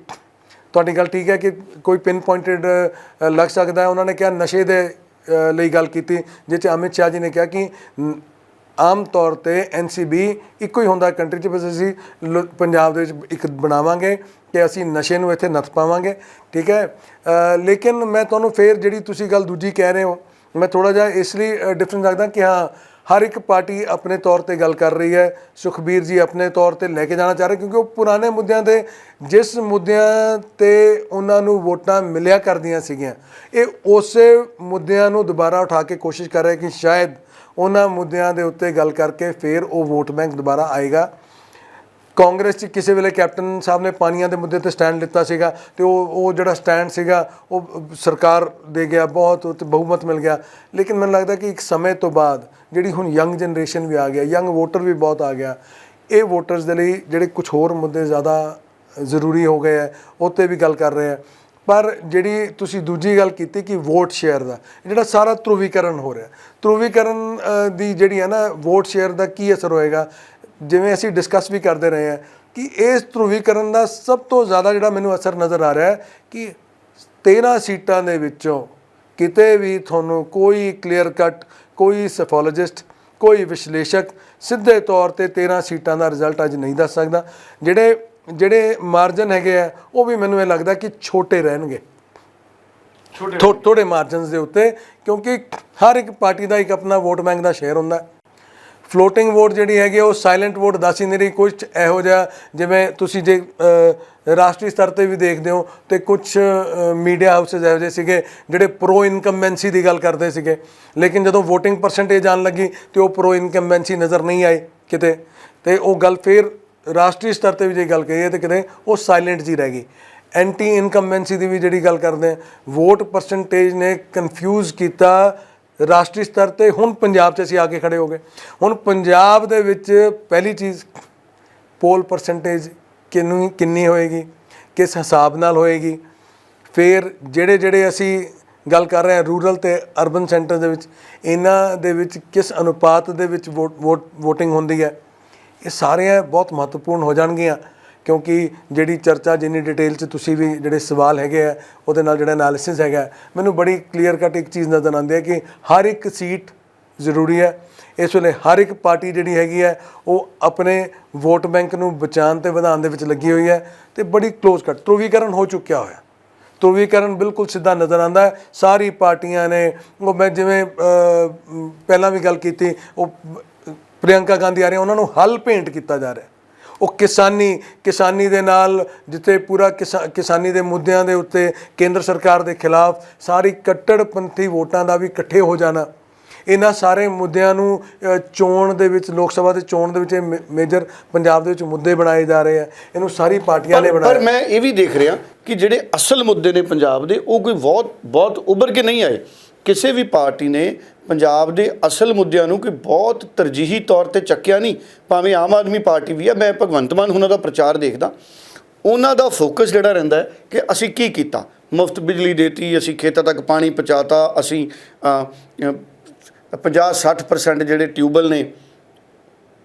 Speaker 2: ਤੁਹਾਡੀ ਗੱਲ ਠੀਕ ਹੈ ਕਿ ਕੋਈ ਪਿਨ ਪੁਆਇੰਟਡ ਲੱਗ ਸਕਦਾ ਹੈ। ਉਹਨਾਂ ਨੇ ਕਿਹਾ ਨਸ਼ੇ ਦੇ ਲਈ ਗੱਲ ਕੀਤੀ, ਜਿਸ 'ਚ ਅਮਿਤ ਸ਼ਾਹ ਜੀ ਨੇ ਕਿਹਾ ਕਿ ਆਮ ਤੌਰ ਤੇ ਐਨਸੀਬੀ ਇੱਕੋ ਹੀ ਹੁੰਦਾ ਕੰਟਰੀ 'ਚ, ਬਸ ਅਸੀਂ ਲੁ- ਪੰਜਾਬ ਦੇ ਵਿੱਚ ਇੱਕ ਬਣਾਵਾਂਗੇ ਕਿ ਅਸੀਂ ਨਸ਼ੇ ਨੂੰ ਇੱਥੇ ਨੱਥ ਪਾਵਾਂਗੇ। ਠੀਕ ਹੈ? ਲੇਕਿਨ ਮੈਂ ਤੁਹਾਨੂੰ ਫੇਰ ਜਿਹੜੀ ਤੁਸੀਂ ਗੱਲ ਦੂਜੀ ਕਹਿ ਰਹੇ ਹੋ, ਮੈਂ ਥੋੜਾ ਜਿਹਾ ਇਸ ਲਈ ਡਿਫਰੈਂਸ ਰੱਖਦਾ ਕਿ ਹਾਂ ਹਰ ਇੱਕ ਪਾਰਟੀ ਆਪਣੇ ਤੌਰ ਤੇ ਗੱਲ ਕਰ ਰਹੀ ਹੈ। ਸੁਖਬੀਰ ਜੀ ਆਪਣੇ ਤੌਰ ਤੇ ਲੈ ਕੇ ਜਾਣਾ ਚਾਹ ਰਹੇ ਕਿਉਂਕਿ ਉਹ ਪੁਰਾਣੇ ਮੁੱਦਿਆਂ ਤੇ, ਜਿਸ ਮੁੱਦਿਆਂ ਤੇ ਉਹਨਾਂ ਨੂੰ ਵੋਟਾਂ ਮਿਲਿਆ ਕਰਦੀਆਂ ਸੀਗੀਆਂ, ਇਹ ਉਸੇ ਮੁੱਦਿਆਂ ਨੂੰ ਦੁਬਾਰਾ ਉਠਾ ਕੇ ਕੋਸ਼ਿਸ਼ ਕਰ ਰਹੇ ਕਿ ਸ਼ਾਇਦ ਉਹਨਾਂ ਮੁੱਦਿਆਂ ਦੇ ਉੱਤੇ ਗੱਲ ਕਰਕੇ ਫਿਰ ਉਹ ਵੋਟ ਬੈਂਕ ਦੁਬਾਰਾ ਆਏਗਾ। ਕਾਂਗਰਸ 'ਚ ਕਿਸੇ ਵੇਲੇ ਕੈਪਟਨ ਸਾਹਿਬ ਨੇ ਪਾਣੀਆਂ ਦੇ ਮੁੱਦੇ ਤੇ ਸਟੈਂਡ ਲਿੱਤਾ ਸੀਗਾ ਤੇ ਉਹ ਉਹ ਜਿਹੜਾ ਸਟੈਂਡ ਸੀਗਾ, ਉਹ ਸਰਕਾਰ ਦੇ ਗਿਆ, ਬਹੁਤ ਉਹ 'ਤੇ ਬਹੁਮਤ ਮਿਲ ਗਿਆ। ਲੇਕਿਨ ਮੈਨੂੰ ਲੱਗਦਾ ਕਿ ਇੱਕ ਸਮੇਂ ਤੋਂ ਬਾਅਦ ਜਿਹੜੀ ਹੁਣ ਯੰਗ ਜਨਰੇਸ਼ਨ ਵੀ ਆ ਗਿਆ, ਯੰਗ ਵੋਟਰ ਵੀ ਬਹੁਤ ਆ ਗਿਆ, ਇਹ ਵੋਟਰਸ ਦੇ ਲਈ ਜਿਹੜੇ ਕੁਝ ਹੋਰ ਮੁੱਦੇ ਜ਼ਿਆਦਾ ਜ਼ਰੂਰੀ ਹੋ ਗਏ ਹੈ ਉਹ 'ਤੇ ਵੀ ਗੱਲ ਕਰ ਰਹੇ ਆ। ਪਰ ਜਿਹੜੀ ਤੁਸੀਂ ਦੂਜੀ ਗੱਲ ਕੀਤੀ ਕਿ ਵੋਟ ਸ਼ੇਅਰ ਦਾ, ਜਿਹੜਾ ਸਾਰਾ ਧਰੁਵੀਕਰਨ ਹੋ ਰਿਹਾ, ਧਰੁਵੀਕਰਨ ਦੀ ਜਿਹੜੀ ਹੈ ਨਾ, ਵੋਟ ਸ਼ੇਅਰ ਦਾ ਕੀ ਅਸਰ ਹੋਏਗਾ ਜਿਵੇਂ ਅਸੀਂ ਡਿਸਕਸ ਵੀ ਕਰਦੇ ਰਹੇ ਹਾਂ ਕਿ ਇਸ ਧਰੁਵੀਕਰਨ ਦਾ ਸਭ ਤੋਂ ਜ਼ਿਆਦਾ ਜਿਹੜਾ ਮੈਨੂੰ ਅਸਰ ਨਜ਼ਰ ਆ ਰਿਹਾ ਹੈ ਕਿ 13 ਸੀਟਾਂ ਦੇ ਵਿੱਚੋਂ ਕਿਤੇ ਵੀ ਤੁਹਾਨੂੰ ਕੋਈ ਕਲੀਅਰ ਕੱਟ ਕੋਈ ਸੈਫੋਲੋਜਿਸਟ ਕੋਈ ਵਿਸ਼ਲੇਸ਼ਕ ਸਿੱਧੇ ਤੌਰ ਤੇ 13 ਸੀਟਾਂ ਦਾ ਰਿਜ਼ਲਟ ਅੱਜ ਨਹੀਂ ਦੱਸ ਸਕਦਾ। ਜਿਹੜੇ ਜਿਹੜੇ ਮਾਰਜਨ ਹੈਗੇ ਆ ਉਹ ਵੀ ਮੈਨੂੰ ਇਹ ਲੱਗਦਾ ਕਿ ਛੋਟੇ ਰਹਿਣਗੇ। ਥੋ- ਥੋੜੇ ਮਾਰਜਨਸ ਦੇ ਉੱਤੇ ਕਿਉਂਕਿ ਹਰ ਇੱਕ ਪਾਰਟੀ ਦਾ ਇੱਕ ਆਪਣਾ ਵੋਟ ਬੈਂਕ ਦਾ ਸ਼ੇਅਰ ਹੁੰਦਾ। ਫਲੋਟਿੰਗ ਵੋਟ ਜਿਹੜੀ ਹੈਗੀ ਆ, ਉਹ ਸਾਇਲੈਂਟ ਵੋਟ ਦੱਸ ਹੀ ਨਹੀਂ ਰਹੀ। ਕੁਝ ਇਹੋ ਜਿਹਾ ਜਿਵੇਂ ਤੁਸੀਂ ਜੇ ਰਾਸ਼ਟਰੀ ਸਤਰ ਤੇ ਵੀ ਦੇਖਦੇ ਹੋ ਤੇ ਕੁਝ ਮੀਡੀਆ ਹਾਊਸਸ ਇਹੋ ਜਿਹੇ ਸੀਗੇ ਜਿਹੜੇ ਪ੍ਰੋ ਇਨਕੰਬੈਂਸੀ ਦੀ ਗੱਲ ਕਰਦੇ ਸੀਗੇ। ਲੇਕਿਨ ਜਦੋਂ VOTING ਪਰਸੈਂਟੇਜ ਆਉਣ ਲੱਗੀ ਤੇ ਉਹ ਪ੍ਰੋ ਇਨਕੰਬੈਂਸੀ ਨਜ਼ਰ ਨਹੀਂ ਆਈ ਕਿਤੇ। ਤੇ ਉਹ ਗੱਲ ਫਿਰ ਰਾਸ਼ਟਰੀ ਸਤਰ ਤੇ ਵੀ ਜੇ ਗੱਲ ਕਰੀਏ ਤੇ ਕਿਤੇ ਉਹ ਸਾਇਲੈਂਟ ਜੀ ਰਹਿ ਗਈ। ਐਂਟੀ ਇਨਕੰਬੈਂਸੀ ਦੀ ਵੀ ਜਿਹੜੀ ਗੱਲ ਕਰਦੇ ਆ ਵੋਟ ਪਰਸੈਂਟੇਜ ਨੇ ਕਨਫਿਊਜ਼ ਕੀਤਾ ਰਾਸ਼ਟਰੀ ਸਤਰ ਤੇ ਹੁਣ ਪੰਜਾਬ 'ਚ ਅਸੀਂ ਆ ਕੇ ਖੜੇ ਹੋ ਗਏ। ਹੁਣ ਪੰਜਾਬ ਦੇ ਵਿੱਚ ਪਹਿਲੀ ਚੀਜ਼ ਪੋਲ ਪਰਸੈਂਟੇਜ ਕਿੰਨੀ ਕਿੰਨੀ ਹੋਏਗੀ, ਕਿਸ ਹਿਸਾਬ ਨਾਲ ਹੋਏਗੀ? ਫਿਰ ਜਿਹੜੇ ਜਿਹੜੇ ਅਸੀਂ ਗੱਲ ਕਰ ਰਹੇ ਹਾਂ ਰੂਰਲ ਤੇ ਅਰਬਨ ਸੈਂਟਰ ਦੇ ਵਿੱਚ, ਇਹਨਾਂ ਦੇ ਵਿੱਚ ਕਿਸ ਅਨੁਪਾਤ ਦੇ ਵਿੱਚ ਵੋਟ ਵੋਟ VOTING ਹੁੰਦੀ ਹੈ? ਇਹ ਸਾਰੀਆਂ ਬਹੁਤ ਮਹੱਤਵਪੂਰਨ ਹੋ ਜਾਣਗੀਆਂ। ਕਿਉਂਕਿ ਜਿਹੜੀ ਚਰਚਾ ਜਿੰਨੀ ਡਿਟੇਲ 'ਚ ਤੁਸੀਂ ਵੀ ਜਿਹੜੇ ਸਵਾਲ ਹੈਗੇ ਆ, ਉਹਦੇ ਨਾਲ ਜਿਹੜਾ ਐਨਾਲਿਸਿਸ ਹੈਗਾ, ਮੈਨੂੰ ਬੜੀ ਕਲੀਅਰ ਕੱਟ ਇੱਕ ਚੀਜ਼ ਨਜ਼ਰ ਆਉਂਦੀ ਹੈ ਕਿ ਹਰ ਇੱਕ ਸੀਟ ਜ਼ਰੂਰੀ ਹੈ। ਇਸ ਵੇਲੇ ਹਰ ਇੱਕ ਪਾਰਟੀ ਜਿਹੜੀ ਹੈਗੀ ਹੈ, ਉਹ ਆਪਣੇ ਵੋਟ ਬੈਂਕ ਨੂੰ ਬਚਾਉਣ ਤੇ ਵਧਾਉਣ ਦੇ ਵਿੱਚ ਲੱਗੀ ਹੋਈ ਹੈ ਤੇ ਬੜੀ ਕਲੋਜ਼ ਕੱਟ ਧਰੁਵੀਕਰਨ ਹੋ ਚੁੱਕਿਆ ਹੋਇਆ। ਧਰੁਵੀਕਰਨ ਬਿਲਕੁਲ ਸਿੱਧਾ ਨਜ਼ਰ ਆਉਂਦਾ ਹੈ। ਸਾਰੀ ਪਾਰਟੀਆਂ ਨੇ, ਉਹ ਮੈਂ ਜਿਵੇਂ ਪਹਿਲਾਂ ਵੀ ਗੱਲ ਕੀਤੀ, ਉਹ, ਪ੍ਰਿਯੰਕਾ ਗਾਂਧੀ ਆ ਰਹੇ, ਉਹਨਾਂ ਨੂੰ ਹੱਲ ਭੇਂਟ ਕੀਤਾ ਜਾ ਰਿਹਾ। ਉਹ ਕਿਸਾਨੀ ਕਿਸਾਨੀ ਦੇ ਨਾਲ ਜਿੱਥੇ ਪੂਰਾ ਕਿਸਾ- ਕਿਸਾਨੀ ਦੇ ਮੁੱਦਿਆਂ ਦੇ ਉੱਤੇ ਕੇਂਦਰ ਸਰਕਾਰ ਦੇ ਖਿਲਾਫ ਸਾਰੀ ਕੱਟੜਪੰਥੀ ਵੋਟਾਂ ਦਾ ਵੀ ਇਕੱਠੇ ਹੋ ਜਾਣਾ। ਇਹਨਾਂ ਸਾਰੇ ਮੁੱਦਿਆਂ ਨੂੰ ਚੋਣ ਦੇ ਵਿੱਚ ਲੋਕ ਸਭਾ ਦੇ ਚੋਣ ਦੇ ਵਿੱਚ ਇਹ ਮੇਜਰ ਪੰਜਾਬ ਦੇ ਵਿੱਚ ਮੁੱਦੇ ਬਣਾਏ ਜਾ ਰਹੇ ਆ। ਇਹਨੂੰ ਸਾਰੀ ਪਾਰਟੀਆਂ ਨੇ
Speaker 1: ਪਰ
Speaker 2: ਬਣਾਇਆ
Speaker 1: ਮੈਂ ਇਹ ਵੀ ਦੇਖ ਰਿਹਾ ਕਿ ਜਿਹੜੇ ਅਸਲ ਮੁੱਦੇ ਨੇ ਪੰਜਾਬ ਦੇ ਉਹ ਕੋਈ ਬਹੁਤ ਬਹੁਤ ਉੱਭਰ ਕੇ ਨਹੀਂ ਆਏ। ਕਿਸੇ ਵੀ ਪਾਰਟੀ ਨੇ ਪੰਜਾਬ ਦੇ ਅਸਲ ਮੁੱਦਿਆਂ ਨੂੰ ਕਿ ਬਹੁਤ ਤਰਜੀਹੀ ਤੌਰ ਤੇ ਚੱਕਿਆ ਨਹੀਂ, ਭਾਵੇਂ ਆਮ ਆਦਮੀ ਪਾਰਟੀ ਵੀ ਆ ਮੈਂ ਭਗਵੰਤ ਮਾਨ ਉਹਨਾਂ ਦਾ ਪ੍ਰਚਾਰ ਦੇਖਦਾ। ਉਹਨਾਂ ਦਾ ਫੋਕਸ ਜਿਹੜਾ ਰਹਿੰਦਾ ਹੈ ਕਿ ਅਸੀਂ ਕੀ ਕੀਤਾ? ਮੁਫਤ ਬਿਜਲੀ ਦੇਤੀ, ਅਸੀਂ ਖੇਤਾਂ ਤੱਕ ਪਾਣੀ ਪਹੁੰਚਾਤਾ, ਅਸੀਂ 50-60% ਜਿਹੜੇ ਟਿਊਬਲ ਨੇ,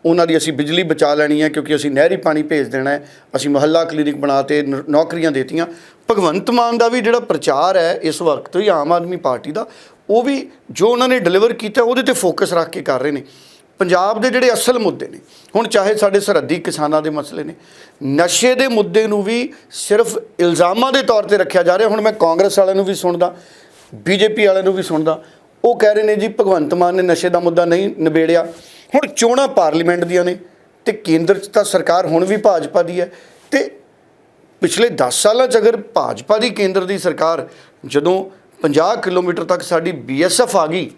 Speaker 1: ਉਹਨਾਂ ਦੀ ਅਸੀਂ ਬਿਜਲੀ ਬਚਾ ਲੈਣੀ ਹੈ ਕਿਉਂਕਿ ਅਸੀਂ ਨਹਿਰੀ ਪਾਣੀ ਭੇਜ ਦੇਣਾ ਹੈ, ਅਸੀਂ ਮੁਹੱਲਾ ਕਲੀਨਿਕ ਬਣਾਤੇ ਨ- ਨੌਕਰੀਆਂ ਦੇਤੀਆਂ। ਭਗਵੰਤ ਮਾਨ ਦਾ ਵੀ ਜਿਹੜਾ ਪ੍ਰਚਾਰ ਹੈ, ਇਸ ਵਕਤ ਹੀ ਆਮ ਆਦਮੀ ਪਾਰਟੀ ਦਾ ਉਹ ਵੀ ਜੋ ਉਹਨਾਂ ਨੇ ਡਿਲੀਵਰ ਕੀਤਾ, ਉਹਦੇ ਤੇ ਫੋਕਸ ਰੱਖ ਕੇ ਕਰ ਰਹੇ ਨੇ। ਪੰਜਾਬ ਦੇ ਜਿਹੜੇ ਅਸਲ ਮੁੱਦੇ ਨੇ, ਹੁਣ ਚਾਹੇ ਸਾਡੇ ਸਰਹੱਦੀ ਕਿਸਾਨਾਂ ਦੇ ਮਸਲੇ ਨੇ, ਨਸ਼ੇ ਦੇ ਮੁੱਦੇ ਨੂੰ ਵੀ ਸਿਰਫ ਇਲਜ਼ਾਮਾਂ ਦੇ ਤੌਰ ਤੇ ਰੱਖਿਆ ਜਾ ਰਿਹਾ। ਹੁਣ ਮੈਂ ਕਾਂਗਰਸ ਵਾਲਿਆਂ ਨੂੰ ਵੀ ਸੁਣਦਾ, ਬੀਜੇਪੀ ਵਾਲਿਆਂ ਨੂੰ ਵੀ ਸੁਣਦਾ, ਉਹ ਕਹਿ ਰਹੇ ਨੇ ਜੀ, ਭਗਵੰਤ ਮਾਨ ਨੇ ਨਸ਼ੇ ਦਾ ਮੁੱਦਾ ਨਹੀਂ ਨਿਬੇੜਿਆ। ਹੁਣ ਚੋਣਾਂ ਪਾਰਲੀਮੈਂਟ ਦੀਆਂ ਨੇ ਤੇ ਕੇਂਦਰ 'ਚ ਤਾਂ ਸਰਕਾਰ ਹੁਣ ਵੀ ਭਾਜਪਾ ਦੀ ਹੈ ਤੇ ਪਿਛਲੇ 10 ਸਾਲਾਂ 'ਚ ਅਗਰ ਭਾਜਪਾ ਦੀ ਕੇਂਦਰ ਦੀ ਸਰਕਾਰ ਜਦੋਂ 50 ਕਿਲੋਮੀਟਰ ਤੱਕ ਸਾਡੀ ਬੀਐਸਐਫ ਆ ਗਈ।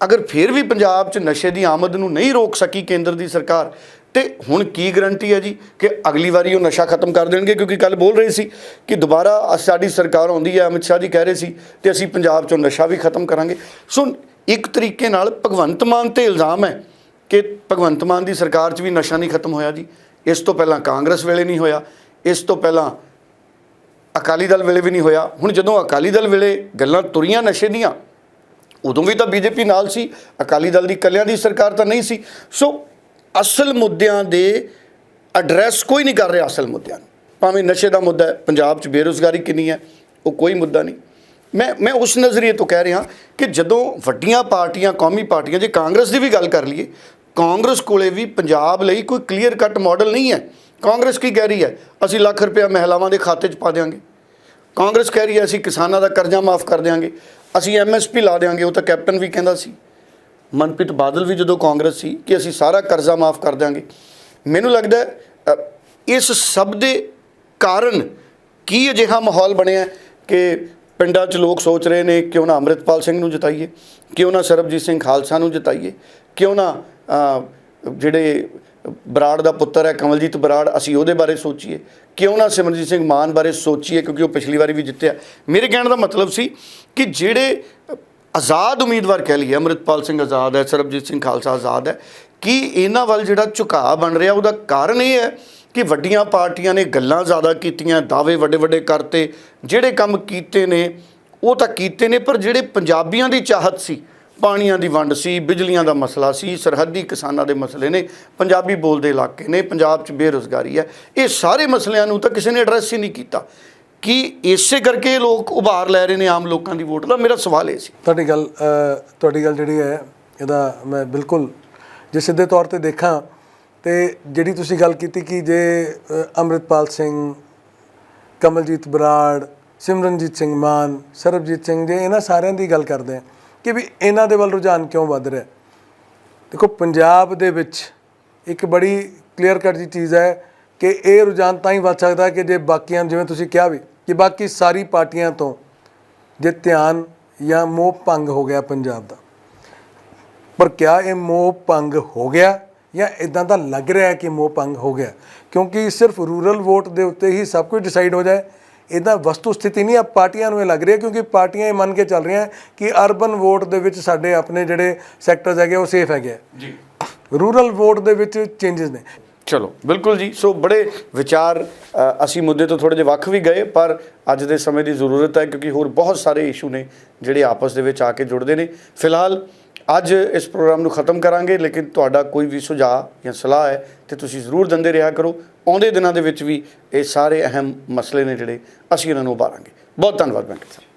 Speaker 1: ਅਗਰ ਫਿਰ ਵੀ ਪੰਜਾਬ 'ਚ ਨਸ਼ੇ ਦੀ ਆਮਦ ਨੂੰ ਨਹੀਂ ਰੋਕ ਸਕੀ ਕੇਂਦਰ ਦੀ ਸਰਕਾਰ, ਤੇ ਹੁਣ ਕੀ ਗਰੰਟੀ ਹੈ ਜੀ ਕਿ ਅਗਲੀ ਵਾਰੀ ਉਹ ਨਸ਼ਾ ਖਤਮ ਕਰ ਦੇਣਗੇ? ਕਿਉਂਕਿ ਕੱਲ ਬੋਲ ਰਹੇ ਸੀ ਕਿ ਦੁਬਾਰਾ ਸਾਡੀ ਸਰਕਾਰ ਆਉਂਦੀ ਹੈ, ਅਮਿਤ ਸ਼ਾਹ ਜੀ ਕਹਿ ਰਹੇ ਸੀ, ਤੇ ਅਸੀਂ ਪੰਜਾਬ 'ਚੋਂ ਨਸ਼ਾ ਵੀ ਖਤਮ ਕਰਾਂਗੇ। ਸੋ ਇੱਕ ਤਰੀਕੇ ਨਾਲ ਭਗਵੰਤ ਮਾਨ ਤੇ ਇਲਜ਼ਾਮ ਹੈ ਕਿ ਭਗਵੰਤ ਮਾਨ ਦੀ ਸਰਕਾਰ 'ਚ ਵੀ ਨਸ਼ਾ ਨਹੀਂ ਖਤਮ ਹੋਇਆ ਜੀ। ਇਸ ਤੋਂ ਪਹਿਲਾਂ ਕਾਂਗਰਸ ਵੇਲੇ ਨਹੀਂ ਹੋਇਆ। ਇਸ ਤੋਂ ਪਹਿਲਾਂ ਅਕਾਲੀ ਦਲ ਵੇਲੇ ਵੀ ਨਹੀਂ ਹੋਇਆ। ਹੁਣ ਜਦੋਂ ਅਕਾਲੀ ਦਲ ਵੇਲੇ ਗੱਲਾਂ ਤੁਰੀਆਂ ਨਸ਼ੇ ਦੀਆਂ, ਉਦੋਂ ਵੀ ਤਾਂ ਬੀਜੇਪੀ ਨਾਲ ਸੀ, ਅਕਾਲੀ ਦਲ ਦੀ ਕੱਲਿਆਂ ਦੀ ਸਰਕਾਰ ਤਾਂ ਨਹੀਂ ਸੀ। ਸੋ ਅਸਲ ਮੁੱਦਿਆਂ ਦੇ ਐਡਰੈਸ ਕੋਈ ਨਹੀਂ ਕਰ ਰਿਹਾ ਅਸਲ ਮੁੱਦਿਆਂ ਨੂੰ। ਭਾਵੇਂ ਨਸ਼ੇ ਦਾ ਮੁੱਦਾ ਹੈ, ਪੰਜਾਬ 'ਚ ਬੇਰੁਜ਼ਗਾਰੀ ਕਿੰਨੀ ਹੈ, ਉਹ ਕੋਈ ਮੁੱਦਾ ਨਹੀਂ। ਮੈਂ ਮੈਂ ਉਸ ਨਜ਼ਰੀਏ ਤੋਂ ਕਹਿ ਰਿਹਾ ਕਿ ਜਦੋਂ ਵੱਡੀਆਂ ਪਾਰਟੀਆਂ, ਕੌਮੀ ਪਾਰਟੀਆਂ, ਜੇ ਕਾਂਗਰਸ ਦੀ ਵੀ ਗੱਲ ਕਰ ਲਈਏ, ਕਾਂਗਰਸ ਕੋਲੇ ਵੀ ਪੰਜਾਬ ਲਈ ਕੋਈ ਕਲੀਅਰ ਕੱਟ ਮਾਡਲ ਨਹੀਂ ਹੈ। ਕਾਂਗਰਸ ਕੀ ਕਹਿ ਰਹੀ ਹੈ? ਅਸੀਂ ਲੱਖ ਰੁਪਇਆ ਮਹਿਲਾਵਾਂ ਦੇ ਖਾਤੇ 'ਚ ਪਾ ਦਿਆਂਗੇ। ਕਾਂਗਰਸ ਕਹਿ ਰਹੀ ਹੈ, ਅਸੀਂ ਕਿਸਾਨਾਂ ਦਾ ਕਰਜ਼ਾ ਮਾਫ ਕਰ ਦਿਆਂਗੇ। ਅਸੀਂ ਐਮਐਸਪੀ ਲਾ ਦਿਆਂਗੇ, ਉਹ ਤਾਂ ਕੈਪਟਨ ਵੀ ਕਹਿੰਦਾ ਸੀ। ਮਨਪ੍ਰੀਤ ਬਾਦਲ ਵੀ ਜਦੋਂ ਕਾਂਗਰਸ ਸੀ ਕਿ ਅਸੀਂ ਸਾਰਾ ਕਰਜ਼ਾ ਮਾਫ ਕਰ ਦਿਆਂਗੇ। ਮੈਨੂੰ ਲੱਗਦਾ ਇਸ ਸਭ ਦੇ ਕਾਰਨ ਕੀ ਅਜਿਹਾ ਮਾਹੌਲ ਬਣਿਆ ਕਿ ਪਿੰਡਾਂ 'ਚ ਲੋਕ ਸੋਚ ਰਹੇ ਨੇ, ਕਿਉਂ ਨਾ ਅੰਮ੍ਰਿਤਪਾਲ ਸਿੰਘ ਨੂੰ ਜਿਤਾਈਏ, ਕਿਉਂ ਨਾ ਸਰਬਜੀਤ ਸਿੰਘ ਖਾਲਸਾ ਨੂੰ ਜਿਤਾਈਏ, ਕਿਉਂ ਨਾ ਜਿਹੜੇ ਬਰਾੜ ਦਾ ਪੁੱਤਰ ਹੈ, ਕਮਲਜੀਤ ਬਰਾੜ, ਅਸੀਂ ਉਹਦੇ ਬਾਰੇ ਸੋਚੀਏ। ਕਿਉਂ ਨਾ ਸਿਮਰਜੀਤ ਸਿੰਘ ਮਾਨ ਬਾਰੇ ਸੋਚੀਏ, ਕਿਉਂਕਿ ਉਹ ਪਿਛਲੀ ਵਾਰੀ ਵੀ ਜਿੱਤਿਆ। ਮੇਰੇ ਕਹਿਣ ਦਾ ਮਤਲਬ ਸੀ ਕਿ ਜਿਹੜੇ ਆਜ਼ਾਦ ਉਮੀਦਵਾਰ ਕਹਿ ਲਈਏ, ਅੰਮ੍ਰਿਤਪਾਲ ਸਿੰਘ ਆਜ਼ਾਦ ਹੈ, ਸਰਬਜੀਤ ਸਿੰਘ ਖਾਲਸਾ ਆਜ਼ਾਦ ਹੈ, ਕਿ ਇਹਨਾਂ ਵੱਲ ਜਿਹੜਾ ਝੁਕਾਅ ਬਣ ਰਿਹਾ, ਉਹਦਾ ਕਾਰਨ ਇਹ ਹੈ ਕਿ ਵੱਡੀਆਂ ਪਾਰਟੀਆਂ ਨੇ ਗੱਲਾਂ ਜ਼ਿਆਦਾ ਕੀਤੀਆਂ, ਦਾਅਵੇ ਵੱਡੇ ਵੱਡੇ ਕਰਤੇ, ਜਿਹੜੇ ਕੰਮ ਕੀਤੇ ਨੇ, ਉਹ ਤਾਂ ਕੀਤੇ ਨੇ, ਪਰ ਜਿਹੜੇ ਪੰਜਾਬੀਆਂ ਦੀ ਚਾਹਤ ਸੀ ਪਾਣੀਆਂ ਦੀ ਵੰਡ ਸੀ ਬਿਜਲੀਆਂ ਦਾ ਮਸਲਾ ਸੀ ਸਰਹੱਦੀ ਕਿਸਾਨਾਂ ਦੇ ਮਸਲੇ ਨੇ ਪੰਜਾਬੀ ਬੋਲਦੇ ਇਲਾਕੇ ਨੇ ਪੰਜਾਬ 'ਚ ਬੇਰੁਜ਼ਗਾਰੀ ਹੈ। ਇਹ ਸਾਰੇ ਮਸਲਿਆਂ ਨੂੰ ਤਾਂ ਕਿਸੇ ਨੇ ਐਡਰੈਸ ਹੀ ਨਹੀਂ ਕੀਤਾ। ਕਿ ਇਸੇ ਕਰਕੇ ਲੋਕ ਉਭਾਰ ਲੈ ਰਹੇ ਨੇ ਆਮ ਲੋਕਾਂ ਦੀ ਵੋਟ ਦਾ? ਮੇਰਾ ਸਵਾਲ ਇਹ ਸੀ।
Speaker 2: ਤੁਹਾਡੀ ਗੱਲ ਤੁਹਾਡੀ ਗੱਲ ਜਿਹੜੀ ਹੈ ਇਹਦਾ ਮੈਂ ਬਿਲਕੁਲ ਜੇ ਸਿੱਧੇ ਤੌਰ ਤੇ ਦੇਖਾਂ ਤੇ ਜਿਹੜੀ ਤੁਸੀਂ ਗੱਲ ਕੀਤੀ ਕਿ ਜੇ ਅ, ਅੰਮ੍ਰਿਤਪਾਲ ਸਿੰਘ ਕਮਲਜੀਤ ਬਰਾੜ ਸਿਮਰਨਜੀਤ ਸਿੰਘ ਮਾਨ ਸਰਬਜੀਤ ਸਿੰਘ ਜੇ ਇਹਨਾਂ ਸਾਰਿਆਂ ਦੀ ਗੱਲ ਕਰਦੇ ਆ ਕਿ ਵੀ ਇਹਨਾਂ ਦੇ ਵੱਲ ਰੁਝਾਨ ਕਿਉਂ ਵੱਧ ਰਿਹਾ ਦੇਖੋ, ਪੰਜਾਬ ਦੇ ਵਿੱਚ ਇੱਕ ਬੜੀ ਕਲੀਅਰ ਕੱਟ ਜੀ ਚੀਜ਼ ਹੈ ਕਿ ਇਹ ਰੁਝਾਨ ਤਾਂ ਹੀ ਵੱਧ ਸਕਦਾ ਕਿ ਜੇ ਬਾਕੀਆਂ ਜਿਵੇਂ ਤੁਸੀਂ ਕਿਹਾ ਵੀ, ਕਿ ਬਾਕੀ ਸਾਰੀ ਪਾਰਟੀਆਂ ਤੋਂ ਜੇ ਧਿਆਨ ਜਾਂ ਮੋਹ ਭੰਗ ਹੋ ਗਿਆ ਪੰਜਾਬ ਦਾ। ਪਰ ਕਿਆ ਇਹ ਮੋਹ ਭੰਗ ਹੋ ਗਿਆ ਜਾਂ ਇਦਾਂ ਦਾ ਲੱਗ ਰਿਹਾ ਕਿ ਮੋਹ ਭੰਗ ਹੋ ਗਿਆ? ਕਿਉਂਕਿ ਸਿਰਫ ਰੂਰਲ ਵੋਟ ਦੇ ਉੱਤੇ ਹੀ ਸਭ ਕੁਝ ਡਿਸਾਈਡ ਹੋ ਜਾਏ ਇਹਦਾ ਵਸਤੂ ਸਥਿਤੀ ਨਹੀਂ ਆ ਪਾਰਟੀਆਂ ਨੂੰ ਇਹ ਲੱਗ ਰਿਹਾ ਕਿਉਂਕਿ ਪਾਰਟੀਆਂ ਇਹ ਮੰਨ ਕੇ ਚੱਲ ਰਹੀਆਂ ਕਿ ਅਰਬਨ ਵੋਟ ਦੇ ਵਿੱਚ ਸਾਡੇ ਆਪਣੇ ਜਿਹੜੇ ਸੈਕਟਰਸ ਹੈਗੇ ਉਹ ਸੇਫ ਹੈਗੇ ਜੀ। ਰੂਰਲ ਵੋਟ ਦੇ ਵਿੱਚ ਚੇਂਜਸ ਨੇ।
Speaker 1: ਚਲੋ ਬਿਲਕੁਲ ਜੀ। ਸੋ ਬੜੇ ਵਿਚਾਰ ਅਸੀਂ ਮੁੱਦੇ ਤੋਂ ਥੋੜੇ ਜਿਹਾ ਵੱਖ ਵੀ ਗਏ ਪਰ ਅੱਜ ਦੇ ਸਮੇਂ ਦੀ ਜ਼ਰੂਰਤ ਹੈ ਕਿਉਂਕਿ ਹੋਰ ਬਹੁਤ ਸਾਰੇ ਇਸ਼ੂ ਨੇ ਜਿਹੜੇ ਆਪਸ ਦੇ ਵਿੱਚ ਆ ਕੇ ਜੁੜਦੇ ਨੇ। ਫਿਲਹਾਲ ਅੱਜ ਇਸ ਪ੍ਰੋਗਰਾਮ ਨੂੰ ਖਤਮ ਕਰਾਂਗੇ, ਲੇਕਿਨ ਤੁਹਾਡਾ ਕੋਈ ਵੀ ਸੁਝਾਅ ਜਾਂ ਸਲਾਹ ਹੈ ਤੇ ਤੁਸੀਂ ਜ਼ਰੂਰ ਦਿੰਦੇ ਰਿਹਾ ਕਰੋ। ਆਉਂਦੇ ਦਿਨਾਂ ਦੇ ਵਿੱਚ ਵੀ ਇਹ ਸਾਰੇ ਅਹਿਮ ਮਸਲੇ ਨੇ ਜਿਹੜੇ ਅਸੀਂ ਇਹਨਾਂ ਨੂੰ ਉਭਾਰਾਂਗੇ। ਬਹੁਤ ਧੰਨਵਾਦ ਬੈਂਕਰ ਸਾਹਿਬ।